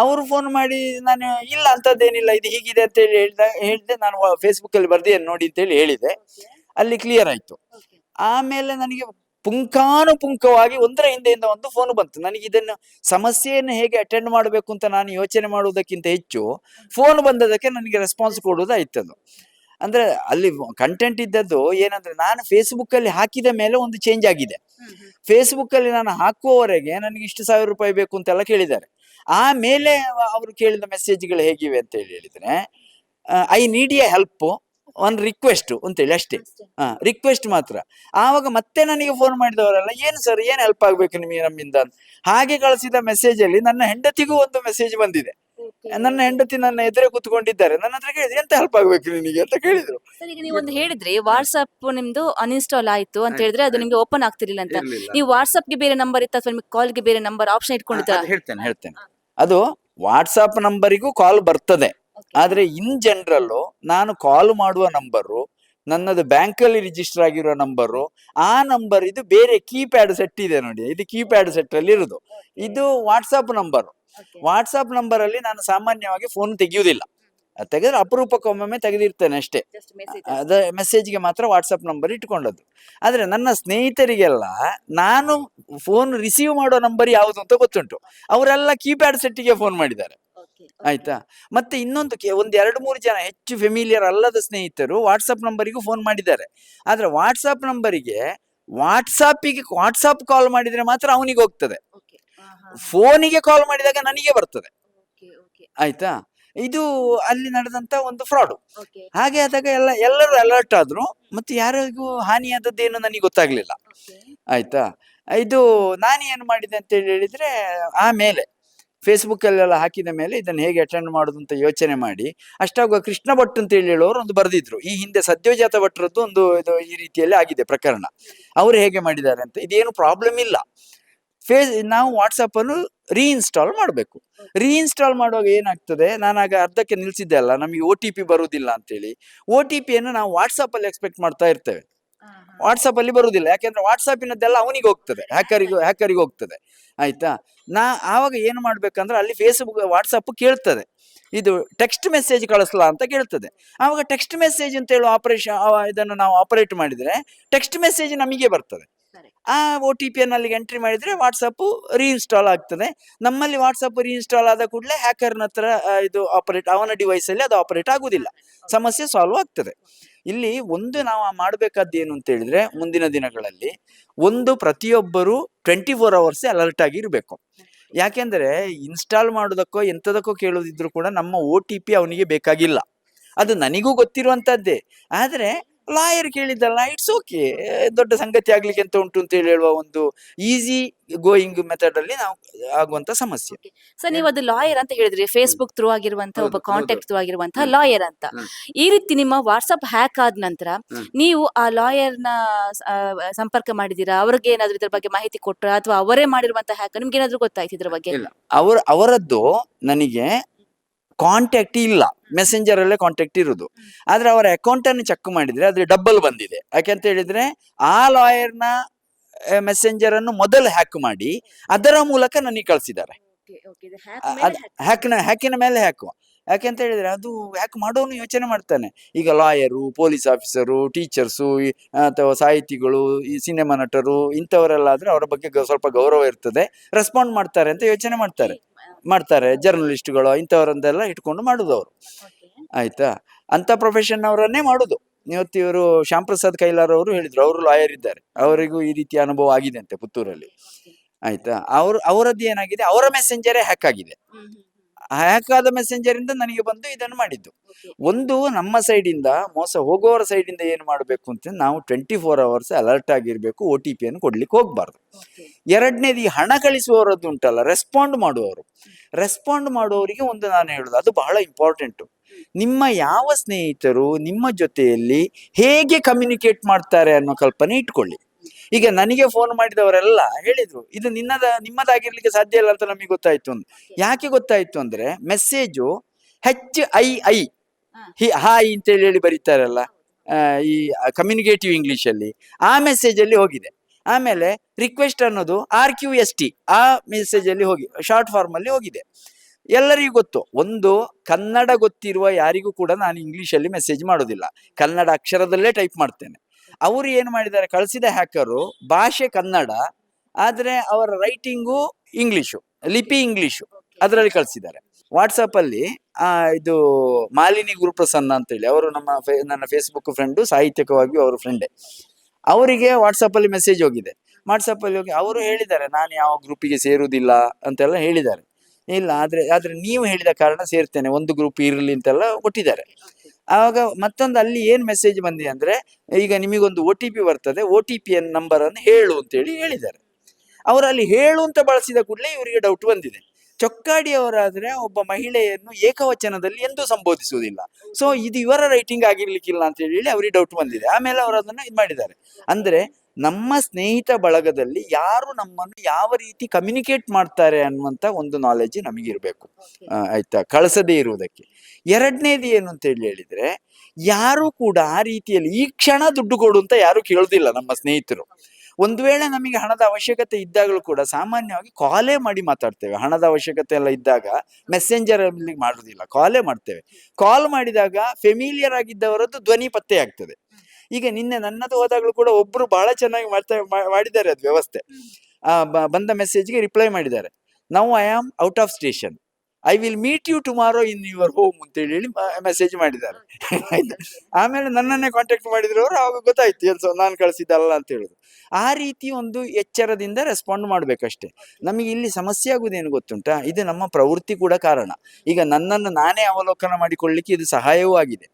ಅವರು ಫೋನ್ ಮಾಡಿ, ನಾನು ಇಲ್ಲ ಅಂತದ್ದೇನಿಲ್ಲ, ಇದು ಹೀಗಿದೆ ಅಂತ ಹೇಳಿ ಹೇಳ್ದ, ಹೇಳಿದೆ. ನಾನು ಫೇಸ್ಬುಕ್ ಅಲ್ಲಿ ಬರ್ದಿ ನೋಡಿ ಅಂತೇಳಿ ಹೇಳಿದೆ. ಅಲ್ಲಿ ಕ್ಲಿಯರ್ ಆಯ್ತು. ಆಮೇಲೆ ನನಗೆ ಪುಂಖಾನುಪುಂಖವಾಗಿ ಒಂದರ ಹಿಂದೆಯಿಂದ ಒಂದು ಫೋನ್ ಬಂತು. ನನಗೆ ಇದನ್ನು ಸಮಸ್ಯೆಯನ್ನು ಹೇಗೆ ಅಟೆಂಡ್ ಮಾಡಬೇಕು ಅಂತ ನಾನು ಯೋಚನೆ ಮಾಡುವುದಕ್ಕಿಂತ ಹೆಚ್ಚು ಫೋನ್ ಬಂದದಕ್ಕೆ ನನಗೆ ರೆಸ್ಪಾನ್ಸ್ ಕೊಡುವುದಾಯ್ತದು ಅದು. ಅಂದ್ರೆ ಅಲ್ಲಿ ಕಂಟೆಂಟ್ ಇದ್ದದ್ದು ಏನಂದ್ರೆ ನಾನು ಫೇಸ್ಬುಕ್ ಅಲ್ಲಿ ಹಾಕಿದ ಮೇಲೆ ಒಂದು ಚೇಂಜ್ ಆಗಿದೆ. ಫೇಸ್ಬುಕ್ ಅಲ್ಲಿ ನಾನು ಹಾಕುವವರೆಗೆ ನನಗೆ ಇಷ್ಟು ಸಾವಿರ ರೂಪಾಯಿ ಬೇಕು ಅಂತೆಲ್ಲ ಕೇಳಿದ್ದಾರೆ. ಆಮೇಲೆ ಅವರು ಕೇಳಿದ ಮೆಸೇಜ್ಗಳು ಹೇಗಿವೆ ಅಂತ ಹೇಳಿ ಹೇಳಿದ್ರೆ I need a help one request ಅಂತೇಳಿ ಅಷ್ಟೇ. ಹಾ ರಿಕ್ವೆಸ್ಟ್ ಮಾತ್ರ. ಆವಾಗ ಮತ್ತೆ ನನಗೆ ಫೋನ್ ಮಾಡಿದವರಲ್ಲ ಏನು ಸರ್ ಏನು ಹೆಲ್ಪ್ ಆಗ್ಬೇಕು ನಿಮಗೆ ನಮ್ಮಿಂದ? ಅಂತ. ಹಾಗೆ ಕಳಿಸಿದ ಮೆಸೇಜ್ ಅಲ್ಲಿ ನನ್ನ ಹೆಂಡತಿಗೂ ಒಂದು ಮೆಸೇಜ್ ಬಂದಿದೆ. ನನ್ನ ಹೆಂಡತಿ ನನ್ನ ಎದುರೇ ಕೂತ್ಕೊಂಡಿದ್ದಾರೆ. ನನ್ನ ಹತ್ರ ಕೇಳಿದ್ರೆ ಎಂತ ಹೆಲ್ಪ್ ಆಗ್ಬೇಕು ನಿನಗೆ? ಅಂತ ಕೇಳಿದ್ರು. ಈಗ ನೀವು ಒಂದು ಹೇಳಿದ್ರಿ ವಾಟ್ಸ್ಆಪ್ ನಿಮ್ದು ಅನ್ಇನ್ಸ್ಟಾಲ್ ಆಯ್ತು ಅಂತ ಹೇಳಿದ್ರೆ ಅದು ನಿಮ್ಗೆ ಓಪನ್ ಆಗ್ತಿರ್ಲಿಲ್ಲ ಅಂತ. ನೀವು ವಾಟ್ಸ್ಆಪ್ಗೆ ಬೇರೆ ನಂಬರ್ ಇತ್ತು ಅಥವಾ ನಿಮ್ಗೆ ಕಾಲ್ಗೆ ಬೇರೆ ನಂಬರ್ ಆಪ್ಷನ್ ಇಟ್ಕೊಂಡಿದ್ದೀರಾ ಹೇಳ್ತೇನೆ ಹೇಳ್ತೇನೆ. ಅದು ವಾಟ್ಸ್ಆಪ್ ನಂಬರಿಗೂ ಕಾಲ್ ಬರ್ತದೆ. ಆದ್ರೆ ಇನ್ ಜನರಲ್ ನಾನು ಕಾಲ್ ಮಾಡುವ ನಂಬರು ನನ್ನದು ಬ್ಯಾಂಕ್ ಅಲ್ಲಿ ರಿಜಿಸ್ಟರ್ ಆಗಿರೋ ನಂಬರು ಆ ನಂಬರ್ ಇದು ಬೇರೆ ಕೀಪ್ಯಾಡ್ ಸೆಟ್ ಇದೆ ನೋಡಿ ಇದು ಕೀಪ್ಯಾಡ್ ಸೆಟ್ ಅಲ್ಲಿ ಇರುದು. ಇದು ವಾಟ್ಸಾಪ್ ನಂಬರ್ ವಾಟ್ಸಾಪ್ ನಂಬರ್ ಅಲ್ಲಿ ನಾನು ಸಾಮಾನ್ಯವಾಗಿ ಫೋನ್ ತೆಗೆಯುವುದಿಲ್ಲ. ತೆಗೆದ್ರೆ ಅಪರೂಪಕ್ಕೊಮ್ಮೊಮ್ಮೆ ತೆಗೆದಿರ್ತೇನೆ ಅಷ್ಟೇ. ಅದ ಮೆಸೇಜ್ಗೆ ಮಾತ್ರ ವಾಟ್ಸಪ್ ನಂಬರ್ ಇಟ್ಕೊಂಡದ್ದು. ಆದ್ರೆ ನನ್ನ ಸ್ನೇಹಿತರಿಗೆಲ್ಲ ನಾನು ಫೋನ್ ರಿಸೀವ್ ಮಾಡೋ ನಂಬರ್ ಯಾವುದು ಅಂತ ಗೊತ್ತುಂಟು. ಅವರೆಲ್ಲ ಕೀಪ್ಯಾಡ್ ಸೆಟ್ಟಿಗೆ ಫೋನ್ ಮಾಡಿದ್ದಾರೆ. ಆಯ್ತಾ? ಮತ್ತೆ ಇನ್ನೊಂದು ಕೆ- ಒಂದ್ ಎರಡು ಮೂರು ಜನ ಹೆಚ್ಚು ಫೆಮಿಲಿಯರ್ ಅಲ್ಲದ ಸ್ನೇಹಿತರು ವಾಟ್ಸಪ್ ನಂಬರಿಗೂ ಫೋನ್ ಮಾಡಿದ್ದಾರೆ. ಆದ್ರೆ ವಾಟ್ಸಪ್ ನಂಬರಿಗೆ ವಾಟ್ಸಾಪಿಗೆ ವಾಟ್ಸಪ್ ಕಾಲ್ ಮಾಡಿದ್ರೆ ಮಾತ್ರ ಅವನಿಗೆ ಹೋಗ್ತದೆ. ಫೋನಿಗೆ ಕಾಲ್ ಮಾಡಿದಾಗ ನನಗೆ ಬರ್ತದೆ. ಆಯ್ತಾ? ಇದು ಅಲ್ಲಿ ನಡೆದಂತ ಒಂದು ಫ್ರಾಡ್ ಹಾಗೆ ಆದಾಗ ಎಲ್ಲ ಎಲ್ಲರೂ ಅಲರ್ಟ್ ಆದ್ರು. ಮತ್ತೆ ಯಾರಿಗೂ ಹಾನಿಯಾದದ್ದೇನು ನನಗೆ ಗೊತ್ತಾಗ್ಲಿಲ್ಲ. ಆಯ್ತಾ? ಇದು ನಾನು ಏನು ಮಾಡಿದೆ ಅಂತ ಹೇಳಿ ಹೇಳಿದ್ರೆ ಆಮೇಲೆ ಫೇಸ್ಬುಕ್ ಅಲ್ಲೆಲ್ಲ ಹಾಕಿದ ಮೇಲೆ ಇದನ್ನು ಹೇಗೆ ಅಟೆಂಡ್ ಮಾಡೋದು ಅಂತ ಯೋಚನೆ ಮಾಡಿ, ಅಷ್ಟಾಗುವ ಕೃಷ್ಣ ಭಟ್ ಅಂತ ಹೇಳೋರು ಒಂದು ಬರೆದಿದ್ರು. ಈ ಹಿಂದೆ ಸದ್ಯೋಜಾತ ಭಟ್ರದ್ದು ಒಂದು ಇದು ಈ ರೀತಿಯಲ್ಲಿ ಆಗಿದೆ ಪ್ರಕರಣ. ಅವರು ಹೇಗೆ ಮಾಡಿದ್ದಾರೆ ಅಂತ, ಇದೇನು ಪ್ರಾಬ್ಲಮ್ ಇಲ್ಲ. ಫೇಸ್ ನಾವು ವಾಟ್ಸಪ್ ಅನ್ನು ರೀಇನ್ಸ್ಟಾಲ್ ಮಾಡಬೇಕು. ರೀಇನ್ಸ್ಟಾಲ್ ಮಾಡುವಾಗ ಏನಾಗ್ತದೆ, ನಾನಾಗ ಅರ್ಧಕ್ಕೆ ನಿಲ್ಸಿದ್ದೆ ಅಲ್ಲ, ನಮಗೆ ಒ ಟಿ ಪಿ ಬರುವುದಿಲ್ಲ ಅಂತೇಳಿ ಒ ಟಿ ಪಿಯನ್ನು ನಾವು ವಾಟ್ಸಪ್ಪಲ್ಲಿ ಎಕ್ಸ್ಪೆಕ್ಟ್ ಮಾಡ್ತಾ ಇರ್ತೇವೆ. ವಾಟ್ಸಪ್ ಅಲ್ಲಿ ಬರುವುದಿಲ್ಲ ಯಾಕೆಂದ್ರೆ ವಾಟ್ಸಾಪಿನದ್ದೆಲ್ಲ ಅವನಿಗೆ ಹೋಗ್ತದೆ. ಹ್ಯಾಕರಿಗೆ ಹ್ಯಾಕರಿಗೆ ಹೋಗ್ತದೆ. ಆಯ್ತಾ? ನಾ ಆವಾಗ ಏನು ಮಾಡ್ಬೇಕಂದ್ರೆ ಅಲ್ಲಿ ಫೇಸ್ಬುಕ್ ವಾಟ್ಸಪ್ ಕೇಳ್ತದೆ. ಇದು ಟೆಕ್ಸ್ಟ್ ಮೆಸೇಜ್ ಕಳಿಸ್ಲಾ ಅಂತ ಕೇಳ್ತದೆ. ಆವಾಗ ಟೆಕ್ಸ್ಟ್ ಮೆಸೇಜ್ ಅಂತ ಹೇಳುವ ಆಪರೇಷನ್ ಇದನ್ನು ನಾವು ಆಪರೇಟ್ ಮಾಡಿದ್ರೆ ಟೆಕ್ಸ್ಟ್ ಮೆಸೇಜ್ ನಮಗೆ ಬರ್ತದೆ. ಆ ಒ ಟಿ ಪಿಯನ್ನು ಅಲ್ಲಿಗೆ ಎಂಟ್ರಿ ಮಾಡಿದ್ರೆ ವಾಟ್ಸಪ್ ರೀಇನ್ಸ್ಟಾಲ್ ಆಗ್ತದೆ. ನಮ್ಮಲ್ಲಿ ವಾಟ್ಸಪ್ ರೀಇನ್ಸ್ಟಾಲ್ ಆದ ಕೂಡಲೇ ಹ್ಯಾಕರ್ನ ಹತ್ರ ಇದು ಆಪರೇಟ್ ಅವನ ಡಿವೈಸ್ ಅಲ್ಲಿ ಅದು ಆಪರೇಟ್ ಆಗುದಿಲ್ಲ. ಸಮಸ್ಯೆ ಸಾಲ್ವ್ ಆಗ್ತದೆ. ಇಲ್ಲಿ ಒಂದು ನಾವು ಮಾಡಬೇಕಾದ ಏನು ಅಂತ ಹೇಳಿದ್ರೆ ಮುಂದಿನ ದಿನಗಳಲ್ಲಿ ಒಂದು ಪ್ರತಿಯೊಬ್ಬರು ಟ್ವೆಂಟಿ ಫೋರ್ ಅವರ್ಸ್ ಅಲರ್ಟ್ ಆಗಿ ಇರಬೇಕು. ಯಾಕೆಂದ್ರೆ ಇನ್ಸ್ಟಾಲ್ ಮಾಡೋದಕ್ಕೋ ಎಂಥದಕ್ಕೋ ಕೇಳೋದಿದ್ರು ಕೂಡ ನಮ್ಮ ಒ ಟಿ ಪಿ ಅವನಿಗೆ ಬೇಕಾಗಿಲ್ಲ. ಅದು ನನಗೂ ಗೊತ್ತಿರುವಂಥದ್ದೇ. ಆದ್ರೆ ಲಾಯರ್ ಕೇಳಿದ್ದಲ್ಲ ಇಟ್ಸ್ ಓಕೆ ದೊಡ್ಡ ಸಂಗತಿ ಆಗ್ಲಿಕ್ಕೆ ಅಂತ ಉಂಟು ಅಂತ ಹೇಳಿ ಹೇಳುವ ಒಂದು ಈಸಿ ಗೋಯಿಂಗ್ ಮೆಥಡ್ ಅಲ್ಲಿ ನಾವು ಆಗುವಂತ ಸಮಸ್ಯೆ. ಸರ್ ನೀವು ಅದು ಲಾಯರ್ ಅಂತ ಹೇಳಿದ್ರಿ ಫೇಸ್ಬುಕ್ ಥ್ರೂ ಆಗಿರುವಂತಹ ಒಬ್ಬ ಕಾಂಟ್ಯಾಕ್ಟ್ ಥ್ರೂ ಆಗಿರುವಂತಹ ಲಾಯರ್ ಅಂತ. ಈ ರೀತಿ ನಿಮ್ಮ ವಾಟ್ಸ್ಆಪ್ ಹ್ಯಾಕ್ ಆದ ನಂತರ ನೀವು ಆ ಲಾಯರ್ನ ಸಂಪರ್ಕ ಮಾಡಿದೀರಾ ಅವ್ರಿಗೆ ಏನಾದ್ರು ಇದ್ರ ಬಗ್ಗೆ ಮಾಹಿತಿ ಕೊಟ್ರ? ಅಥವಾ ಅವರೇ ಮಾಡಿರುವಂತಹ ಹ್ಯಾಕ್ ನಿಮ್ಗೆ ಏನಾದ್ರು ಗೊತ್ತಾಯ್ತು ಇದ್ರ ಬಗ್ಗೆ? ಅವರ ಅವರದ್ದು ನನಗೆ ಕಾಂಟ್ಯಾಕ್ಟ್ ಇಲ್ಲ. ಮೆಸೆಂಜರ್ ಅಲ್ಲೇ ಕಾಂಟ್ಯಾಕ್ಟ್ ಇರುದು. ಆದ್ರೆ ಅವರ ಅಕೌಂಟ್ ಅನ್ನು ಚೆಕ್ ಮಾಡಿದ್ರೆ ಅದ್ರ ಡಬ್ಬಲ್ ಬಂದಿದೆ. ಯಾಕೆಂತ ಹೇಳಿದ್ರೆ ಆ ಲಾಯರ್ನ ಮೆಸೆಂಜರ್ ಅನ್ನು ಮೊದಲು ಹ್ಯಾಕ್ ಮಾಡಿ ಅದರ ಮೂಲಕ ನನಗೆ ಕಳಿಸಿದ್ದಾರೆ. ಹ್ಯಾಕ್ನ ಹ್ಯಾಕಿನ ಮೇಲೆ ಹ್ಯಾಕ್ ಯಾಕೆಂತ ಹೇಳಿದ್ರೆ ಅದು ಹ್ಯಾಕ್ ಮಾಡೋನು ಯೋಚನೆ ಮಾಡ್ತಾನೆ. ಈಗ ಲಾಯರು ಪೊಲೀಸ್ ಆಫೀಸರು ಟೀಚರ್ಸು ಅಥವಾ ಸಾಹಿತಿಗಳು ಈ ಸಿನಿಮಾ ನಟರು ಇಂಥವರೆಲ್ಲ ಆದ್ರೆ ಅವರ ಬಗ್ಗೆ ಸ್ವಲ್ಪ ಗೌರವ ಇರ್ತದೆ. ರೆಸ್ಪಾಂಡ್ ಮಾಡ್ತಾರೆ ಅಂತ ಯೋಚನೆ ಮಾಡ್ತಾರೆ. ಮಾಡ್ತಾರೆ ಜರ್ನಲಿಸ್ಟ್ಗಳು ಇಂಥವರನ್ನೆಲ್ಲ ಇಟ್ಕೊಂಡು ಮಾಡೋದು ಅವರು. ಆಯ್ತಾ? ಅಂತ ಪ್ರೊಫೆಷನ್ ಅವರನ್ನೇ ಮಾಡೋದು. ಇವತ್ತು ಇವರು ಶ್ಯಾಮ್ ಪ್ರಸಾದ್ ಕೈಲಾರ್ ಅವರು ಹೇಳಿದ್ರು ಅವರು ಲಾಯರ್ ಇದ್ದಾರೆ. ಅವರಿಗೂ ಈ ರೀತಿಯ ಅನುಭವ ಆಗಿದೆ ಅಂತೆ ಪುತ್ತೂರಲ್ಲಿ. ಆಯ್ತಾ? ಅವ್ರ ಅವರದ್ದು ಏನಾಗಿದೆ? ಅವರ ಮೆಸೆಂಜರೇ ಹ್ಯಾಕ್ ಆಗಿದೆ. ಹ್ಯಾಕ್ ಆದ ಮೆಸೆಂಜರ್ ಇಂದ ನನಗೆ ಬಂದು ಇದನ್ನು ಮಾಡಿದ್ದು. ಒಂದು ನಮ್ಮ ಸೈಡ್ ಇಂದ ಮೋಸ ಹೋಗೋವರ ಸೈಡ್ ಇಂದ ಏನು ಮಾಡಬೇಕು ಅಂತ ನಾವು ಟ್ವೆಂಟಿ ಫೋರ್ ಅವರ್ಸ್ ಅಲರ್ಟ್ ಆಗಿರ್ಬೇಕು ಒ ಟಿ ಪಿಯನ್ನು ಕೊಡ್ಲಿಕ್ಕೆ ಹೋಗ್ಬಾರ್ದು. ಎರಡನೇದು ಈ ಹಣ ಕಳಿಸುವವರದ್ದು ಉಂಟಲ್ಲ ರೆಸ್ಪಾಂಡ್ ಮಾಡುವವರು. ರೆಸ್ಪಾಂಡ್ ಮಾಡುವವರಿಗೆ ಒಂದು ನಾನು ಹೇಳೋದು ಅದು ಬಹಳ ಇಂಪಾರ್ಟೆಂಟು ನಿಮ್ಮ ಯಾವ ಸ್ನೇಹಿತರು ನಿಮ್ಮ ಜೊತೆಯಲ್ಲಿ ಹೇಗೆ ಕಮ್ಯುನಿಕೇಟ್ ಮಾಡ್ತಾರೆ ಅನ್ನೋ ಕಲ್ಪನೆ ಇಟ್ಕೊಳ್ಳಿ. ಈಗ ನನಗೆ ಫೋನ್ ಮಾಡಿದವರೆಲ್ಲ ಹೇಳಿದ್ರು ಇದು ನಿನ್ನದ ನಿಮ್ಮದಾಗಿರ್ಲಿಕ್ಕೆ ಸಾಧ್ಯ ಇಲ್ಲ ಅಂತ ನಮಗೆ ಗೊತ್ತಾಯ್ತು ಅಂತ ಯಾಕೆ ಗೊತ್ತಾಯ್ತು ಅಂದ್ರೆ message H I I hi ಅಂತ ಹೇಳಿ ಹೇಳಿ ಬರೀತಾರಲ್ಲ ಈ ಕಮ್ಯುನಿಕೇಟಿವ್ ಇಂಗ್ಲಿಷ್ ಅಲ್ಲಿ. ಆ ಮೆಸೇಜ್ ಅಲ್ಲಿ ಹೋಗಿದೆ. ಆಮೇಲೆ ರಿಕ್ವೆಸ್ಟ್ ಅನ್ನೋದು ಆರ್ ಕ್ಯೂ ಎಸ್ ಟಿ ಆ ಮೆಸೇಜ್ ಅಲ್ಲಿ ಹೋಗಿ ಶಾರ್ಟ್ ಫಾರ್ಮ್ ಅಲ್ಲಿ ಹೋಗಿದೆ. ಎಲ್ಲರಿಗೂ ಗೊತ್ತು ಒಂದು ಕನ್ನಡ ಗೊತ್ತಿರುವ ಯಾರಿಗೂ ಕೂಡ ನಾನು ಇಂಗ್ಲಿಷ್ ಅಲ್ಲಿ ಮೆಸೇಜ್ ಮಾಡೋದಿಲ್ಲ. ಕನ್ನಡ ಅಕ್ಷರದಲ್ಲೇ ಟೈಪ್ ಮಾಡ್ತೇನೆ. ಅವರು ಏನು ಮಾಡಿದ್ದಾರೆ? ಕಳಿಸಿದ ಹ್ಯಾಕರು ಭಾಷೆ ಕನ್ನಡ, ಆದ್ರೆ ಅವರ ರೈಟಿಂಗು ಇಂಗ್ಲಿಷು ಲಿಪಿ ಇಂಗ್ಲಿಷು ಅದರಲ್ಲಿ ಕಳಿಸಿದ್ದಾರೆ. ವಾಟ್ಸಪ್ಪಲ್ಲಿ ಇದು ಮಾಲಿನಿ ಗುರುಪ್ರಸನ್ನ ಅಂತೇಳಿ, ಅವರು ನಮ್ಮ ಫೇ- ನನ್ನ ಫೇಸ್ಬುಕ್ ಫ್ರೆಂಡು ಸಾಹಿತ್ಯಕವಾಗಿ ಅವರು ಫ್ರೆಂಡೇ ಅವರಿಗೆ ವಾಟ್ಸಪ್ ಅಲ್ಲಿ ಮೆಸೇಜ್ ಹೋಗಿದೆ. ವಾಟ್ಸಪ್ ಅಲ್ಲಿ ಹೋಗಿ ಅವರು ಹೇಳಿದ್ದಾರೆ, ನಾನು ಯಾವ ಗ್ರೂಪಿಗೆ ಸೇರುವುದಿಲ್ಲ ಅಂತೆಲ್ಲ ಹೇಳಿದ್ದಾರೆ. ಇಲ್ಲ, ಆದ್ರೆ ಆದ್ರೆ ನೀವು ಹೇಳಿದ ಕಾರಣ ಸೇರ್ತೇನೆ, ಒಂದು ಗ್ರೂಪ್ ಇರಲಿ ಅಂತೆಲ್ಲ ಕೊಟ್ಟಿದ್ದಾರೆ ಆವಾಗ ಮತ್ತೊಂದು ಅಲ್ಲಿ ಏನ್ ಮೆಸೇಜ್ ಬಂದಿದೆ ಅಂದ್ರೆ, ಈಗ ನಿಮಗೊಂದು ಒ ಟಿ ಪಿ ಬರ್ತದೆ ಒ ಟಿ ಪಿ ನಂಬರ್ ಅನ್ನು ಹೇಳು ಅಂತೇಳಿ ಹೇಳಿದ್ದಾರೆ. ಅವರು ಅಲ್ಲಿ ಹೇಳು ಅಂತ ಬಳಸಿದ ಕೂಡಲೇ ಇವರಿಗೆ ಡೌಟ್ ಬಂದಿದೆ. ಚೊಕ್ಕಾಡಿ ಅವರಾದ್ರೆ ಒಬ್ಬ ಮಹಿಳೆಯನ್ನು ಏಕವಚನದಲ್ಲಿ ಎಂದೂ ಸಂಬೋಧಿಸುವುದಿಲ್ಲ. ಸೊ ಇದು ಇವರ ರೈಟಿಂಗ್ ಆಗಿರ್ಲಿಕ್ಕಿಲ್ಲ ಅಂತ ಹೇಳಿ ಅವರಿಗೆ ಡೌಟ್ ಬಂದಿದೆ. ಆಮೇಲೆ ಅವರು ಅದನ್ನ ಇದು ಮಾಡಿದ್ದಾರೆ. ಅಂದ್ರೆ ನಮ್ಮ ಸ್ನೇಹಿತ ಬಳಗದಲ್ಲಿ ಯಾರು ನಮ್ಮನ್ನು ಯಾವ ರೀತಿ ಕಮ್ಯುನಿಕೇಟ್ ಮಾಡ್ತಾರೆ ಅನ್ನುವಂಥ ಒಂದು ನಾಲೆಜ್ ನಮಗಿರಬೇಕು. ಆಯ್ತಾ? ಕಳಿಸದೇ ಇರುವುದಕ್ಕೆ. ಎರಡನೇದು ಏನು ಅಂತ ಹೇಳಿ ಹೇಳಿದ್ರೆ ಯಾರು ಕೂಡ ಆ ರೀತಿಯಲ್ಲಿ ಈ ಕ್ಷಣ ದುಡ್ಡು ಕೊಡು ಅಂತ ಯಾರು ಕೇಳೋದಿಲ್ಲ ನಮ್ಮ ಸ್ನೇಹಿತರು. ಒಂದು ವೇಳೆ ನಮಗೆ ಹಣದ ಅವಶ್ಯಕತೆ ಇದ್ದಾಗಲೂ ಕೂಡ ಸಾಮಾನ್ಯವಾಗಿ ಕಾಲೇ ಮಾಡಿ ಮಾತಾಡ್ತೇವೆ. ಹಣದ ಅವಶ್ಯಕತೆ ಎಲ್ಲ ಇದ್ದಾಗ ಮೆಸೆಂಜರ್ ಅಲ್ಲಿ ಮಾಡುದಿಲ್ಲ. ಕಾಲೇ ಮಾಡ್ತೇವೆ. ಕಾಲ್ ಮಾಡಿದಾಗ ಫೆಮಿಲಿಯರ್ ಆಗಿದ್ದವರದ್ದು ಧ್ವನಿ ಪತ್ತೆ ಆಗ್ತದೆ. ಈಗ ನಿನ್ನೆ ನನ್ನದು ಹೋದಾಗಲೂ ಕೂಡ ಒಬ್ರು ಬಹಳ ಚೆನ್ನಾಗಿ ಮಾಡ್ತಾ ಮಾಡಿದ್ದಾರೆ ಅದು ವ್ಯವಸ್ಥೆ. ಆ, ಬಂದ ಮೆಸೇಜ್ಗೆ ರಿಪ್ಲೈ ಮಾಡಿದ್ದಾರೆ. Now I am out of station I will meet you tomorrow in your home ಅಂತ ಹೇಳಿ ಮೆಸೇಜ್ ಮಾಡಿದ್ದಾರೆ. ಆಮೇಲೆ ನನ್ನನ್ನೇ ಕಾಂಟ್ಯಾಕ್ಟ್ ಮಾಡಿದ್ರು ಅವರು ಅವಾಗ ಗೊತ್ತಾಯ್ತು ಎಲ್ಸೋ ನಾನು ಕಳಿಸಿದ್ದಲ್ಲ ಅಂತ ಹೇಳುದು ಆ ರೀತಿ ಒಂದು ಎಚ್ಚರದಿಂದ ರೆಸ್ಪಾಂಡ್ ಮಾಡ್ಬೇಕಷ್ಟೇ. ನಮಗೆ ಇಲ್ಲಿ ಸಮಸ್ಯೆ ಆಗುದೇನು ಗೊತ್ತುಂಟಾ? ಇದು ನಮ್ಮ ಪ್ರವೃತ್ತಿ ಕೂಡ ಕಾರಣ. ಈಗ ನನ್ನನ್ನು ನಾನೇ ಅವಲೋಕನ ಮಾಡಿಕೊಳ್ಳಿಕ್ಕೆ ಇದು ಸಹಾಯವೂ ಆಗಿದೆ.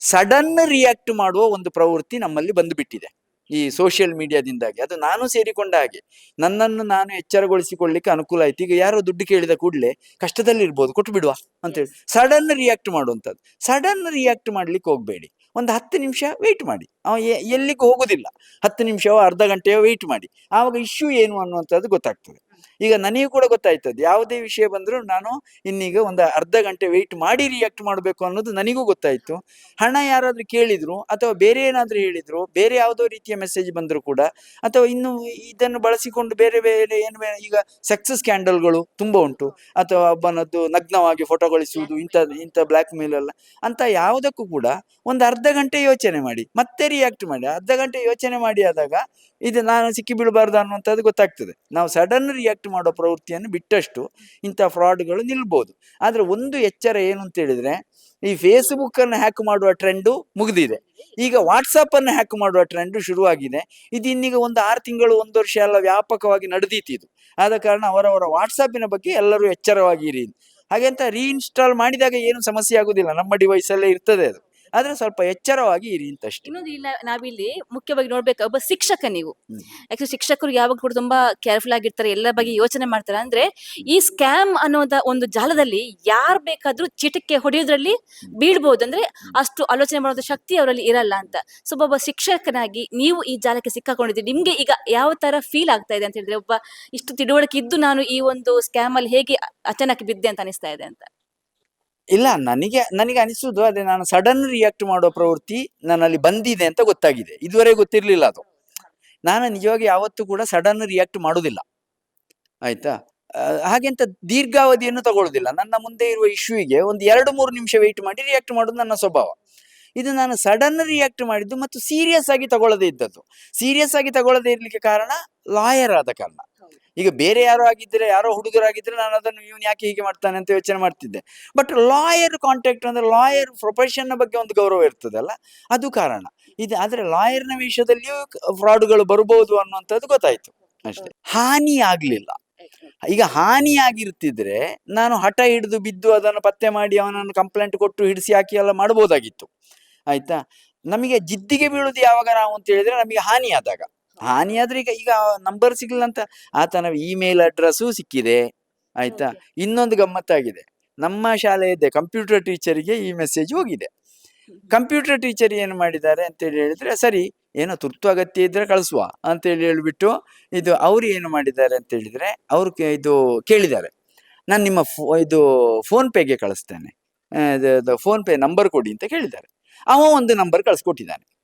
ಸಡನ್ ರಿಯಾಕ್ಟ್ ಮಾಡುವ ಒಂದು ಪ್ರವೃತ್ತಿ ನಮ್ಮಲ್ಲಿ ಬಂದು ಬಿಟ್ಟಿದೆ ಈ ಸೋಷಿಯಲ್ ಮೀಡಿಯಾದಿಂದಾಗಿ ಅದು ನಾನು ಸೇರಿಕೊಂಡ ಹಾಗೆ. ನನ್ನನ್ನು ನಾನು ಎಚ್ಚರಗೊಳಿಸಿಕೊಳ್ಳಿಕ್ಕೆ ಅನುಕೂಲ ಆಯ್ತು. ಈಗ ಯಾರೋ ದುಡ್ಡು ಕೇಳಿದ ಕೂಡಲೇ ಕಷ್ಟದಲ್ಲಿ ಇರ್ಬೋದು ಕೊಟ್ಟು ಬಿಡುವ ಅಂತೇಳಿ ಸಡನ್ ರಿಯಾಕ್ಟ್ ಮಾಡುವಂಥದ್ದು. ಸಡನ್ ರಿಯಾಕ್ಟ್ ಮಾಡ್ಲಿಕ್ಕೆ ಹೋಗ್ಬೇಡಿ. ಒಂದು ಹತ್ತು ನಿಮಿಷ ವೆಯ್ಟ್ ಮಾಡಿ. ಅವ ಎಲ್ಲಿಗೂ ಹೋಗುದಿಲ್ಲ. ಹತ್ತು ನಿಮಿಷವೋ ಅರ್ಧ ಗಂಟೆಯೋ ವೆಯ್ಟ್ ಮಾಡಿ. ಆವಾಗ ಇಶ್ಯೂ ಏನು ಅನ್ನುವಂಥದ್ದು ಗೊತ್ತಾಗ್ತದೆ. ಈಗ ನನಗೂ ಕೂಡ ಗೊತ್ತಾಯ್ತದೆ ಯಾವುದೇ ವಿಷಯ ಬಂದರೂ ನಾನು ಇನ್ನೀಗ ಒಂದು ಅರ್ಧ ಗಂಟೆ ವೆಯ್ಟ್ ಮಾಡಿ ರಿಯಾಕ್ಟ್ ಮಾಡಬೇಕು ಅನ್ನೋದು ನನಗೂ ಗೊತ್ತಾಯ್ತು. ಹಣ ಯಾರಾದ್ರೂ ಕೇಳಿದ್ರು ಅಥವಾ ಬೇರೆ ಏನಾದರೂ ಹೇಳಿದ್ರು, ಬೇರೆ ಯಾವುದೋ ರೀತಿಯ ಮೆಸೇಜ್ ಬಂದರೂ ಕೂಡ ಅಥವಾ ಇನ್ನು ಇದನ್ನು ಬಳಸಿಕೊಂಡು ಬೇರೆ ಬೇರೆ ಏನು ಈಗ ಸಕ್ಸಸ್ ಸ್ಕ್ಯಾಂಡಲ್ಗಳು ತುಂಬಾ ಉಂಟು. ಅಥವಾ ಒಬ್ಬನದ್ದು ನಗ್ನವಾಗಿ ಫೋಟೋ ಗಳಿಸುವುದು, ಇಂಥ ಇಂಥ ಬ್ಲ್ಯಾಕ್ ಮೇಲ್ ಎಲ್ಲ. ಅಂತ ಯಾವುದಕ್ಕೂ ಕೂಡ ಒಂದು ಅರ್ಧ ಗಂಟೆ ಯೋಚನೆ ಮಾಡಿ. ಮತ್ತೆ ರಿಯಾಕ್ಟ್ ಮಾಡಿ. ಅರ್ಧ ಗಂಟೆ ಯೋಚನೆ ಮಾಡಿ ಆದಾಗ ಇದು ನಾನು ಸಿಕ್ಕಿ ಬೀಳಬಾರ್ದು ಅನ್ನುವಂಥದ್ದು ಗೊತ್ತಾಗ್ತದೆ. ನಾವು ಸಡನ್ ರಿಯಾಕ್ಟ್ ಮಾಡೋ ಪ್ರವೃತ್ತಿಯನ್ನು ಬಿಟ್ಟಷ್ಟು ಇಂಥ ಫ್ರಾಡ್ಗಳು ನಿಲ್ಬೋದು. ಆದರೆ ಒಂದು ಎಚ್ಚರ ಏನು ಅಂತ ಹೇಳಿದ್ರೆ, ಈ ಫೇಸ್ಬುಕ್ಕನ್ನು ಹ್ಯಾಕ್ ಮಾಡುವ ಟ್ರೆಂಡು ಮುಗಿದಿದೆ. ಈಗ ವಾಟ್ಸಪ್ಪನ್ನು ಹ್ಯಾಕ್ ಮಾಡುವ ಟ್ರೆಂಡು ಶುರುವಾಗಿದೆ. ಇದು ಇನ್ನೀಗ ಒಂದು ಆರು ತಿಂಗಳು, ಒಂದು ವರ್ಷ ಎಲ್ಲ ವ್ಯಾಪಕವಾಗಿ ನಡೆದಿತ್ತು ಇದು. ಆದ ಕಾರಣ ಅವರವರ ವಾಟ್ಸಪ್ಪಿನ ಬಗ್ಗೆ ಎಲ್ಲರೂ ಎಚ್ಚರವಾಗಿರಿ ಹಾಗೆ ಅಂತ ರೀಇನ್ಸ್ಟಾಲ್ ಮಾಡಿದಾಗ ಏನು ಸಮಸ್ಯೆ ಆಗುದಿಲ್ಲ. ನಮ್ಮ ಡಿವೈಸಲ್ಲೇ ಇರ್ತದೆ ಅದು. ಆದ್ರೆ ಸ್ವಲ್ಪ ಎಚ್ಚರವಾಗಿ ಇರಿ ಅಂತಷ್ಟೇ. ಇನ್ನೊಂದು ಇಲ್ಲ ನಾವಿಲ್ಲಿ ಮುಖ್ಯವಾಗಿ ನೋಡ್ಬೇಕು ಒಬ್ಬ ಶಿಕ್ಷಕ ನೀವು. ಯಾಕಂದ್ರೆ ಶಿಕ್ಷಕರು ಯಾವಾಗ ಕೂಡ ತುಂಬಾ ಕೇರ್ಫುಲ್ ಆಗಿರ್ತಾರೆ ಎಲ್ಲ ಬಗ್ಗೆ ಯೋಚನೆ ಮಾಡ್ತಾರೆ. ಅಂದ್ರೆ ಈ ಸ್ಕ್ಯಾಮ್ ಅನ್ನೋದ ಒಂದು ಜಾಲದಲ್ಲಿ ಯಾರು ಬೇಕಾದ್ರೂ ಚಿಟಕ್ಕೆ ಹೊಡೆಯೋದ್ರಲ್ಲಿ ಬೀಳ್ಬಹುದು ಅಂದ್ರೆ ಅಷ್ಟು ಆಲೋಚನೆ ಮಾಡೋದು ಶಕ್ತಿ ಅವರಲ್ಲಿ ಇರಲ್ಲ ಅಂತ. ಸೊ ಒಬ್ಬ ಶಿಕ್ಷಕನಾಗಿ ನೀವು ಈ ಜಾಲಕ್ಕೆ ಸಿಕ್ಕಾಕೊಂಡಿದ್ದೀರಿ ನಿಮ್ಗೆ ಈಗ ಯಾವ ತರ ಫೀಲ್ ಆಗ್ತಾ ಇದೆ ಅಂತ ಹೇಳಿದ್ರೆ ಒಬ್ಬ ಇಷ್ಟು ತಿಳುವಳಿಕೆ ಇದ್ದು ನಾನು ಈ ಒಂದು ಸ್ಕ್ಯಾಮ್ ಅಲ್ಲಿ ಹೇಗೆ ಅಚಾನಕ್ ಬಿದ್ದೆ ಅಂತ ಅನಿಸ್ತಾ ಇದೆ ಅಂತ. ಇಲ್ಲ, ನನಗೆ ನನಗೆ ಅನಿಸುದು ಅದೇ, ನಾನು ಸಡನ್ ರಿಯಾಕ್ಟ್ ಮಾಡೋ ಪ್ರವೃತ್ತಿ ನನ್ನಲ್ಲಿ ಬಂದಿದೆ ಅಂತ ಗೊತ್ತಾಗಿದೆ. ಇದುವರೆಗೆ ಗೊತ್ತಿರಲಿಲ್ಲ ಅದು. ನಾನು ನಿಜವಾಗಿ ಯಾವತ್ತೂ ಕೂಡ ಸಡನ್ ರಿಯಾಕ್ಟ್ ಮಾಡೋದಿಲ್ಲ ಆಯ್ತಾ? ಹಾಗೆಂತ ದೀರ್ಘಾವಧಿಯನ್ನು ತಗೊಳ್ಳೋದಿಲ್ಲ ನನ್ನ ಮುಂದೆ ಇರುವ ಇಶ್ಯೂಗೆ ಒಂದು ಎರಡು ಮೂರು ನಿಮಿಷ ವೆಯ್ಟ್ ಮಾಡಿ ರಿಯಾಕ್ಟ್ ಮಾಡೋದು ನನ್ನ ಸ್ವಭಾವ. ಇದು ನಾನು ಸಡನ್ ರಿಯಾಕ್ಟ್ ಮಾಡಿದ್ದು ಮತ್ತು ಸೀರಿಯಸ್ ಆಗಿ ತಗೊಳ್ಳದೇ ಇದ್ದದ್ದು. ಸೀರಿಯಸ್ ಆಗಿ ತಗೊಳ್ಳದೇ ಇರಲಿಕ್ಕೆ ಕಾರಣ ಲಾಯರ್ ಆದ ಕಾರಣ. ಈಗ ಬೇರೆ ಯಾರೋ ಆಗಿದ್ರೆ ಯಾರೋ ಹುಡುಗರಾಗಿದ್ರೆ ನಾನು ಅದನ್ನು ಇವನು ಯಾಕೆ ಹೀಗೆ ಮಾಡ್ತಾನೆ ಅಂತ ಯೋಚನೆ ಮಾಡ್ತಿದ್ದೆ. ಬಟ್ ಲಾಯರ್ ಕಾಂಟ್ಯಾಕ್ಟ್ ಅಂದರೆ ಲಾಯರ್ ಪ್ರೊಫೆಷನ್ ಬಗ್ಗೆ ಒಂದು ಗೌರವ ಇರ್ತದಲ್ಲ ಅದು ಕಾರಣ. ಇದು ಆದ್ರೆ ಲಾಯರ್ನ ವಿಷಯದಲ್ಲಿಯೂ ಫ್ರಾಡ್ಗಳು ಬರಬಹುದು ಅನ್ನುವಂಥದ್ದು ಗೊತ್ತಾಯ್ತು. ಅಷ್ಟೇ. ಹಾನಿ ಆಗ್ಲಿಲ್ಲ. ಈಗ ಹಾನಿ ಆಗಿರ್ತಿದ್ರೆ ನಾನು ಹಠ ಹಿಡಿದು ಬಿದ್ದು ಅದನ್ನು ಪತ್ತೆ ಮಾಡಿ ಅವನನ್ನು ಕಂಪ್ಲೇಂಟ್ ಕೊಟ್ಟು ಹಿಡಿಸಿ ಹಾಕಿ ಎಲ್ಲ ಮಾಡ್ಬೋದಾಗಿತ್ತು. ಆಯ್ತಾ? ನಮಗೆ ಜಿದ್ದಿಗೆ ಬೀಳುದು ಯಾವಾಗ ನಾವು ಅಂತ ಹೇಳಿದ್ರೆ ನಮಗೆ ಹಾನಿಯಾದಾಗ ಆದಾಗ. ಹಾನಿ ಆದ್ರೆ ಈಗ ಈಗ ನಂಬರ್ ಸಿಗ್ಲಿಲ್ಲ ಅಂತ ಆತನ ಇಮೇಲ್ ಅಡ್ರೆಸ್ಸು ಸಿಕ್ಕಿದೆ ಆಯ್ತಾ? ಇನ್ನೊಂದು ಗಮ್ಮತ್ತಾಗಿದೆ. ನಮ್ಮ ಶಾಲೆಯದ್ದೇ ಕಂಪ್ಯೂಟರ್ ಟೀಚರಿಗೆ ಈ ಮೆಸೇಜ್ ಹೋಗಿದೆ. ಕಂಪ್ಯೂಟರ್ ಟೀಚರ್ ಏನು ಮಾಡಿದ್ದಾರೆ ಅಂತೇಳಿ ಹೇಳಿದ್ರೆ ಸರಿ ಏನೋ ತುರ್ತು ಅಗತ್ಯ ಇದ್ರೆ ಕಳಿಸುವ ಅಂತೇಳಿ ಹೇಳ್ಬಿಟ್ಟು ಇದು ಅವ್ರು ಏನು ಮಾಡಿದ್ದಾರೆ ಅಂತ ಹೇಳಿದ್ರೆ ಅವ್ರು ಕೆ- ಇದು ಕೇಳಿದ್ದಾರೆ. ನಾನು ನಿಮ್ಮ ಫೋ ಇದು ಫೋನ್ ಪೇಗೆ ಕಳಿಸ್ತೇನೆ. ಫೋನ್ ಪೇ ನಂಬರ್ ಕೊಡಿ ಅಂತ ಕೇಳಿದ್ದಾರೆ. ಅವ ಒಂದು ನಂಬರ್ ಕಳಿಸ್ಕೊಟ್ಟಿದ್ದಾನೆ.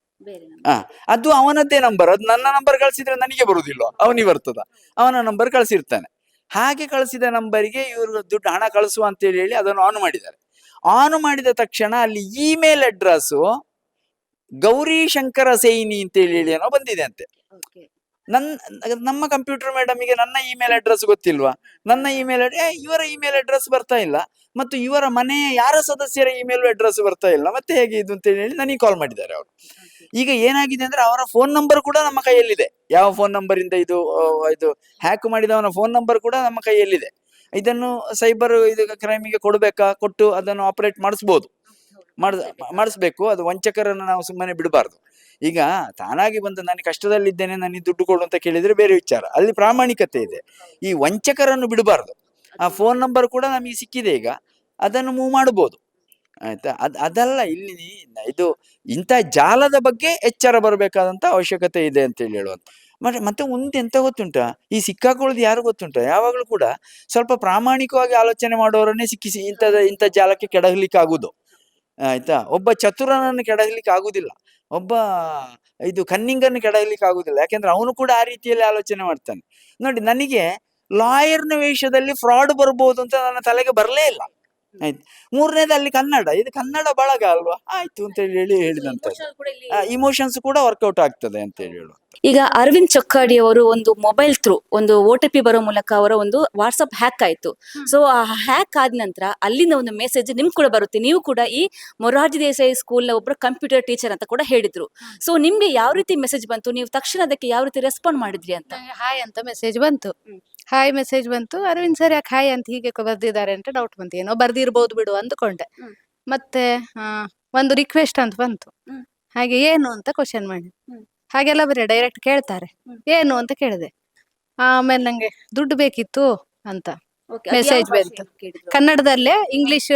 ಅದು ಅವನದ್ದೇ ನಂಬರ್ ಅದು ನನ್ನ ನಂಬರ್ ಕಳಿಸಿದ್ರೆ ನನಗೆ ಬರುದಿಲ್ಲ ಅವನಿಗೆ ಬರ್ತದ. ಅವನ ನಂಬರ್ ಕಳಿಸಿರ್ತಾನೆ. ಹಾಗೆ ಕಳಿಸಿದ ನಂಬರಿಗೆ ಇವರು ದುಡ್ಡು ಹಣ ಕಳಿಸುವ ಅಂತ ಹೇಳಿ ಅದನ್ನು ಆನ್ ಮಾಡಿದ್ದಾರೆ. ಆನ್ ಮಾಡಿದ ತಕ್ಷಣ ಅಲ್ಲಿ ಇಮೇಲ್ ಅಡ್ರೆಸ್ ಗೌರಿ ಶಂಕರ ಸೈನಿ ಅಂತ ಹೇಳಿ ಏನೋ ಬಂದಿದೆ ಅಂತೆ. ನನ್ ನಮ್ಮ ಕಂಪ್ಯೂಟರ್ ಮೇಡಮ್ಗೆ ನನ್ನ ಇಮೇಲ್ ಅಡ್ರೆಸ್ ಗೊತ್ತಿಲ್ವಾ? ನನ್ನ ಇಮೇಲ್ ಇವರ ಇಮೇಲ್ ಅಡ್ರೆಸ್ ಬರ್ತಾ ಇಲ್ಲ. ಮತ್ತು ಇವರ ಮನೆಯ ಯಾರ ಸದಸ್ಯರ ಇಮೇಲ್ ಅಡ್ರೆಸ್ ಬರ್ತಾ ಇಲ್ಲ. ಮತ್ತೆ ಹೇಗೆ ಇದು ಅಂತ ಹೇಳಿ ನನಗೆ ಕಾಲ್ ಮಾಡಿದ್ದಾರೆ ಅವರು. ಈಗ ಏನಾಗಿದೆ ಅಂದ್ರೆ ಅವರ ಫೋನ್ ನಂಬರ್ ಕೂಡ ನಮ್ಮ ಕೈಯಲ್ಲಿದೆ. ಯಾವ ಫೋನ್ ನಂಬರ್ ಇಂದ ಇದು ಇದು ಹ್ಯಾಕ್ ಮಾಡಿದವನ ಫೋನ್ ನಂಬರ್ ಕೂಡ ನಮ್ಮ ಕೈಯಲ್ಲಿದೆ. ಇದನ್ನು ಸೈಬರ್ ಇದು ಕ್ರೈಮಿಗೆ ಕೊಡಬೇಕಾ? ಕೊಟ್ಟು ಅದನ್ನು ಆಪರೇಟ್ ಮಾಡಿಸ್ಬೋದು. ಮಾಡ್ ಮಾಡಿಸ್ಬೇಕು. ಅದು ವಂಚಕರನ್ನು ನಾವು ಸುಮ್ಮನೆ ಬಿಡಬಾರ್ದು. ಈಗ ತಾನಾಗಿ ಬಂದು ನಾನು ಕಷ್ಟದಲ್ಲಿದ್ದೇನೆ ನನಗೆ ದುಡ್ಡು ಕೊಡು ಅಂತ ಕೇಳಿದ್ರೆ ಬೇರೆ ವಿಚಾರ. ಅಲ್ಲಿ ಪ್ರಾಮಾಣಿಕತೆ ಇದೆ. ಈ ವಂಚಕರನ್ನು ಬಿಡಬಾರ್ದು. ಆ ಫೋನ್ ನಂಬರ್ ಕೂಡ ನಮಗೆ ಸಿಕ್ಕಿದೆ ಈಗ. ಅದನ್ನು ಮೂವ್ ಮಾಡಬಹುದು. ಆಯ್ತಾ? ಅದ್ ಅದಲ್ಲ ಇಲ್ಲಿ ಇದು ಇಂಥ ಜಾಲದ ಬಗ್ಗೆ ಎಚ್ಚರ ಬರಬೇಕಾದಂತ ಅವಶ್ಯಕತೆ ಇದೆ ಅಂತ ಹೇಳಿ ಹೇಳುವಂತ. ಮತ್ತೆ ಮತ್ತೆ ಮುಂದೆ ಎಂತ ಗೊತ್ತುಂಟಾ? ಈ ಸಿಕ್ಕಾಕೊಳ್ಳೋದು ಯಾರು ಗೊತ್ತುಂಟಾ? ಯಾವಾಗಲೂ ಕೂಡ ಸ್ವಲ್ಪ ಪ್ರಾಮಾಣಿಕವಾಗಿ ಆಲೋಚನೆ ಮಾಡೋರನ್ನೇ ಸಿಕ್ಕಿಸಿ ಇಂಥದ, ಇಂಥ ಜಾಲಕ್ಕೆ ಕೆಡಹಲಿಕ್ಕೆ ಆಗುದು ಆಯ್ತಾ? ಒಬ್ಬ ಚತುರನನ್ನು ಕೆಡಹಲಿಕ್ಕೆ ಆಗುದಿಲ್ಲ ಒಬ್ಬ ಇದು ಕನ್ನಿಂಗನ್ನು ಕೆಡಹಲಿಕ್ಕೆ ಆಗುದಿಲ್ಲ ಯಾಕೆಂದ್ರೆ ಅವನು ಕೂಡ ಆ ರೀತಿಯಲ್ಲಿ ಆಲೋಚನೆ ಮಾಡ್ತಾನೆ. ನೋಡಿ, ನನಗೆ ಲಾಯರ್ನ ವೇಷದಲ್ಲಿ ಫ್ರಾಡ್ ಬರ್ಬೋದು ಅಂತ ನನ್ನ ತಲೆಗೆ ಬರಲೇ ಇಲ್ಲ. ಆಯ್ತು. ಮೂರನೇದಲ್ಲಿ ಕನ್ನಡ ಇದು ಕನ್ನಡ ಬಳಗ ಅಲ್ವಾ? ಆಯ್ತು ಅಂತ ಹೇಳಿ ಹೇಳಿ ಹೇಳಿದಂತ ಇಮೋಷನ್ಸ್ ಕೂಡ ವರ್ಕೌಟ್ ಆಗ್ತದೆ ಅಂತ ಹೇಳಿ ಈಗ ಅರವಿಂದ್ ಚೊಕ್ಕಾಡಿ ಅವರು ಒಂದು ಮೊಬೈಲ್ ಥ್ರೂ ಒಂದು ಓ ಟಿ ಪಿ ಬರೋ ಮೂಲಕ ಅವರ ಒಂದು ವಾಟ್ಸಪ್ ಹ್ಯಾಕ್ ಆಯ್ತು. ಸೊ ಆ ಹ್ಯಾಕ್ ಆದ ನಂತರ ಅಲ್ಲಿಂದ ಒಂದು ಮೆಸೇಜ್ ನಿಮ್ ಕೂಡ ಬರುತ್ತೆ. ನೀವು ಕೂಡ ಈ ಮೊರಾರ್ಜಿ ದೇಸಾಯಿ ಸ್ಕೂಲ್ನ ಒಬ್ಬರು ಕಂಪ್ಯೂಟರ್ ಟೀಚರ್ ಅಂತ ಕೂಡ ಹೇಳಿದ್ರು. ಸೊ ನಿಮ್ಗೆ ಯಾವ ರೀತಿ ಮೆಸೇಜ್ ಬಂತು? ನೀವು ತಕ್ಷಣ ಅದಕ್ಕೆ ಯಾವ ರೀತಿ ರೆಸ್ಪಾಂಡ್ ಮಾಡಿದ್ರಿ ಅಂತ? ಹಾಯ್ ಅಂತ ಮೆಸೇಜ್ ಬಂತು. ಹಾಯ್ ಮೆಸೇಜ್ ಬಂತು. ಅರವಿಂದ್ ಸರ್ ಯಾಕೆ ಹಾಯ್ ಅಂತ ಹೀಗೆ ಬರ್ದಿದ್ದಾರೆ ಅಂತ ಡೌಟ್ ಬಂತು. ಏನೋ ಬರ್ದಿರ್ಬೋದು ಬಿಡು ಅಂದ್ಕೊಂಡೆ. ಮತ್ತೆ ಒಂದು ರಿಕ್ವೆಸ್ಟ್ ಅಂತ ಬಂತು. ಹಾಗೆ ಏನು ಅಂತ ಕ್ವಶನ್ ಮಾಡಿ. ಹಾಗೆಲ್ಲ ಬರೀ ಡೈರೆಕ್ಟ್ ಕೇಳ್ತಾರೆ. ಏನು ಅಂತ ಕೇಳಿದೆ. ಆಮೇಲೆ ನಂಗೆ ದುಡ್ಡು ಬೇಕಿತ್ತು ಅಂತ ಮೆಸೇಜ್ ಬಂತು. ಕನ್ನಡದಲ್ಲೇ ಇಂಗ್ಲಿಷ್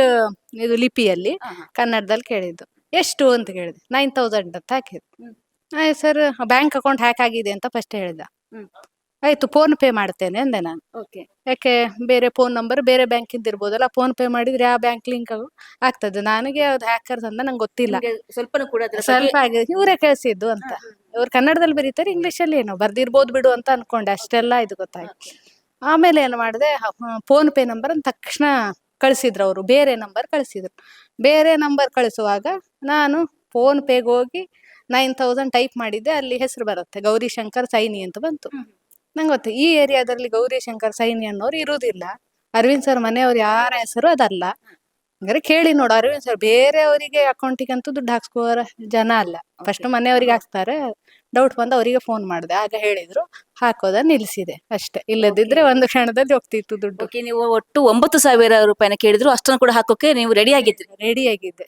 ಇದು ಲಿಪಿಯಲ್ಲಿ ಕನ್ನಡದಲ್ಲಿ ಕೇಳಿದ್ದು. ಎಷ್ಟು ಅಂತ ಕೇಳಿದೆ. ನೈನ್ ತೌಸಂಡ್ ಅಂತ ಹಾಕಿದ್ದು. ಸರ್ ಬ್ಯಾಂಕ್ ಅಕೌಂಟ್ ಹ್ಯಾಕ್ ಆಗಿದೆ ಅಂತ ಫಸ್ಟ್ ಹೇಳಿದ. ಆಯ್ತು ಫೋನ್ ಪೇ ಮಾಡ್ತೇನೆ ಅಂದೆ ನಾನು. ಓಕೆ ಯಾಕೆ ಬೇರೆ ಫೋನ್ ನಂಬರ್ ಬೇರೆ ಬ್ಯಾಂಕಿಂದ ಇರ್ಬೋದಲ್ಲ ಫೋನ್ ಪೇ ಮಾಡಿದ್ರೆ ಆ ಬ್ಯಾಂಕ್ ಲಿಂಕ್ ಆಗ್ತದೆ. ನನಗೆ ಅದು ಹ್ಯಾಕರ್ ಅಂತ ನಂಗೆ ಗೊತ್ತಿಲ್ಲ. ಸ್ವಲ್ಪ ಕೂಡ ಸ್ವಲ್ಪ ಆಗಿದೆ ಇವರೇ ಕಳಿಸಿದ್ದು ಅಂತ. ಇವ್ರು ಕನ್ನಡದಲ್ಲಿ ಬರೀತಾರೆ ಇಂಗ್ಲಿಷ್ ಅಲ್ಲಿ ಏನೋ ಬರ್ದಿರ್ಬೋದು ಬಿಡು ಅಂತ ಅನ್ಕೊಂಡೆ ಅಷ್ಟೆಲ್ಲ ಇದು ಗೊತ್ತಾಯ್ತು. ಆಮೇಲೆ ಏನು ಮಾಡಿದೆ ಫೋನ್ ಪೇ ನಂಬರ್ ಅಂತ ತಕ್ಷಣ ಕಳಿಸಿದ್ರು ಅವರು ಬೇರೆ ನಂಬರ್ ಕಳಿಸಿದ್ರು. ಬೇರೆ ನಂಬರ್ ಕಳಿಸುವಾಗ ನಾನು ಫೋನ್ ಪೇಗೆ ಹೋಗಿ ನೈನ್ ತೌಸಂಡ್ ಟೈಪ್ ಮಾಡಿದ್ದೆ ಅಲ್ಲಿ ಹೆಸರು ಬರುತ್ತೆ ಗೌರಿ ಶಂಕರ್ ಸೈನಿ ಅಂತ ಬಂತು. ನಂಗೆ ಗೊತ್ತು ಈ ಏರಿಯಾದಲ್ಲಿ ಗೌರಿ ಶಂಕರ್ ಸೈನಿ ಅನ್ನೋರು ಇರುವುದಿಲ್ಲ ಅರವಿಂದ್ ಸರ್ ಮನೆಯವ್ರು ಯಾರ ಹೆಸರು ಅದಲ್ಲ. ಹಂಗಾರೆ ಕೇಳಿ ನೋಡು ಅರವಿಂದ್ ಸರ್ ಬೇರೆಯವರಿಗೆ ಅಕೌಂಟಿಗೆ ಅಂತೂ ದುಡ್ಡು ಹಾಕ್ಸ್ಕೋ ಜನ ಅಲ್ಲ. ಫಸ್ಟ್ ಮನೆಯವರಿಗೆ ಹಾಕ್ತಾರೆ ಡೌಟ್ ಬಂದು ಅವರಿಗೆ ಫೋನ್ ಮಾಡಿದೆ ಆಗ ಹೇಳಿದ್ರು ಹಾಕೋದ ನಿಲ್ಸಿದೆ ಅಷ್ಟೇ. ಇಲ್ಲದಿದ್ರೆ ಒಂದು ಕ್ಷಣದಲ್ಲಿ ಹೋಗ್ತಿತ್ತು ದುಡ್ಡು. ನೀವು ಒಟ್ಟು ಒಂಬತ್ತು ಸಾವಿರ ರೂಪಾಯಿನ ಕೇಳಿದ್ರು ಅಷ್ಟನ್ನು ಕೂಡ ಹಾಕೋಕೆ ನೀವು ರೆಡಿ ಆಗಿದ್ರಿ. ರೆಡಿ ಆಗಿದ್ದೆ.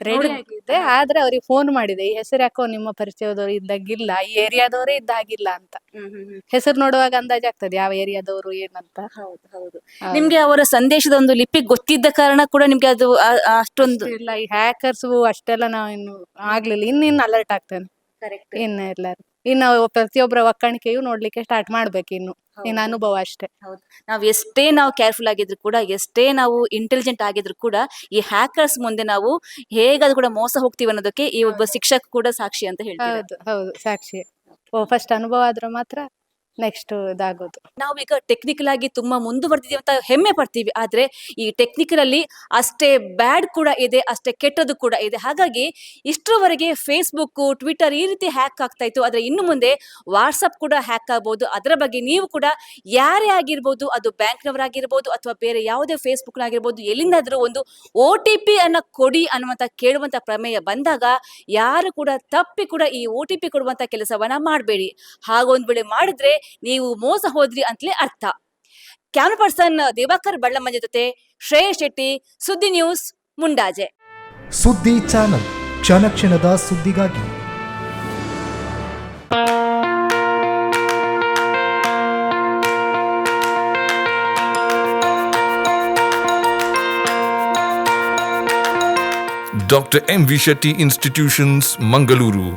ರೆಡಿ ಆಗಿದ್ದೆ ಆದ್ರೆ ಅವ್ರಿಗೆ ಫೋನ್ ಮಾಡಿದೆ ಈ ಹೆಸರು ಯಾಕೋ ನಿಮ್ಮ ಪರಿಚಯದವ್ರು ಇದ್ದಾಗಿಲ್ಲ ಈ ಏರಿಯಾದವರೇ ಇದ್ದಾಗಿಲ್ಲ ಅಂತ. ಹೆಸರು ನೋಡುವಾಗ ಅಂದಾಜಾಗ್ತದೆ ಯಾವ ಏರಿಯಾದವರು ಏನಂತ. ಹೌದು ಹೌದು. ನಿಮ್ಗೆ ಅವರ ಸಂದೇಶದ ಒಂದು ಲಿಪಿ ಗೊತ್ತಿದ್ದ ಕಾರಣ ಕೂಡ ನಿಮ್ಗೆ ಅದು ಆ- ಆ ಅಷ್ಟೊಂದು ಇಲ್ಲ ಈ ಹ್ಯಾಕರ್ಸ್ ಅಷ್ಟೆಲ್ಲ ನಾವು ಇನ್ನು ಆಗ್ಲಿಲ್ಲ ಇನ್ನಿನ್ನು ಅಲರ್ಟ್ ಆಗ್ತೇನೆ ಇನ್ನ ಎಲ್ಲರೂ. ಇನ್ನು ಪ್ರತಿಯೊಬ್ಬರ ಒಕ್ಕಣಿಕೆಯು ನೋಡ್ಲಿಕ್ಕೆ ಸ್ಟಾರ್ಟ್ ಮಾಡ್ಬೇಕು ಇನ್ನು. ಇನ್ನು ಅನುಭವ ಅಷ್ಟೇ. ನಾವು ಎಷ್ಟೇ ನಾವು ಕೇರ್ಫುಲ್ ಆಗಿದ್ರು ಕೂಡ ಎಷ್ಟೇ ನಾವು ಇಂಟೆಲಿಜೆಂಟ್ ಆಗಿದ್ರು ಕೂಡ ಈ ಹ್ಯಾಕರ್ಸ್ ಮುಂದೆ ನಾವು ಹೇಗಾದ್ರೂ ಕೂಡ ಮೋಸ ಹೋಗ್ತೀವಿ ಅನ್ನೋದಕ್ಕೆ ಈ ಒಬ್ಬ ಶಿಕ್ಷಕ ಕೂಡ ಸಾಕ್ಷಿ ಅಂತ ಹೇಳ್ತಾರೆ ಹೌದು ಹೌದು ಸಾಕ್ಷಿ. ಓ ಫಸ್ಟ್ ಅನುಭವ ಆದ್ರೆ ಮಾತ್ರ ನೆಕ್ಸ್ಟ್ ಇದಾಗೋದು. ನಾವೀಗ ಟೆಕ್ನಿಕಲ್ ಆಗಿ ತುಂಬಾ ಮುಂದುವರೆದಿದ್ದೀವಿ ಅಂತ ಹೆಮ್ಮೆ ಪಡ್ತೀವಿ. ಆದ್ರೆ ಈ ಟೆಕ್ನಿಕಲ್ ಅಲ್ಲಿ ಅಷ್ಟೇ ಬ್ಯಾಡ್ ಕೂಡ ಇದೆ, ಅಷ್ಟೇ ಕೆಟ್ಟದ್ದು ಕೂಡ ಇದೆ. ಹಾಗಾಗಿ ಇಷ್ಟರವರೆಗೆ ಫೇಸ್ಬುಕ್ ಟ್ವಿಟರ್ ಈ ರೀತಿ ಹ್ಯಾಕ್ ಆಗ್ತಾ ಇತ್ತು. ಆದ್ರೆ ಇನ್ನು ಮುಂದೆ ವಾಟ್ಸಪ್ ಕೂಡ ಹ್ಯಾಕ್ ಆಗ್ಬಹುದು ಅದರ ಬಗ್ಗೆ ನೀವು ಕೂಡ ಯಾರೇ ಆಗಿರ್ಬೋದು, ಅದು ಬ್ಯಾಂಕ್ನವರಾಗಿರ್ಬೋದು ಅಥವಾ ಬೇರೆ ಯಾವುದೇ ಫೇಸ್ಬುಕ್ ಆಗಿರ್ಬೋದು ಎಲ್ಲಿಂದಾದ್ರೂ ಒಂದು ಒ ಟಿ ಪಿ ಅನ್ನ ಕೊಡಿ ಅನ್ನುವಂತ ಕೇಳುವಂತ ಪ್ರಮೇಯ ಬಂದಾಗ ಯಾರು ಕೂಡ ತಪ್ಪಿ ಕೂಡ ಈ ಒ ಟಿ ಪಿ ಕೊಡುವಂತ ಕೆಲಸವನ್ನ ಮಾಡಬೇಡಿ. ಹಾಗೊಂದ್ ವೇಳೆ ಮಾಡಿದ್ರೆ ನೀವು ಮೋಸ ಹೋದ್ರಿ ಅಂತಲೇ ಅರ್ಥ ಕ್ಯಾಮ್ರಾ ಪರ್ಸನ್ ದಿವಾಕರ್ ಬಳ್ಳಮಂಜ ಜೊತೆ ಶ್ರೇಯಸ್ ಶೆಟ್ಟಿ ಸುದ್ದಿ ನ್ಯೂಸ್ ಮುಂಡಾಜೆ ಸುದ್ದಿ ಚಾನಲ್ ಕ್ಷಣ ಕ್ಷಣದ ಸುದ್ದಿಗಾಗಿ Dr. M. V. Shetty Institutions, Mangaluru.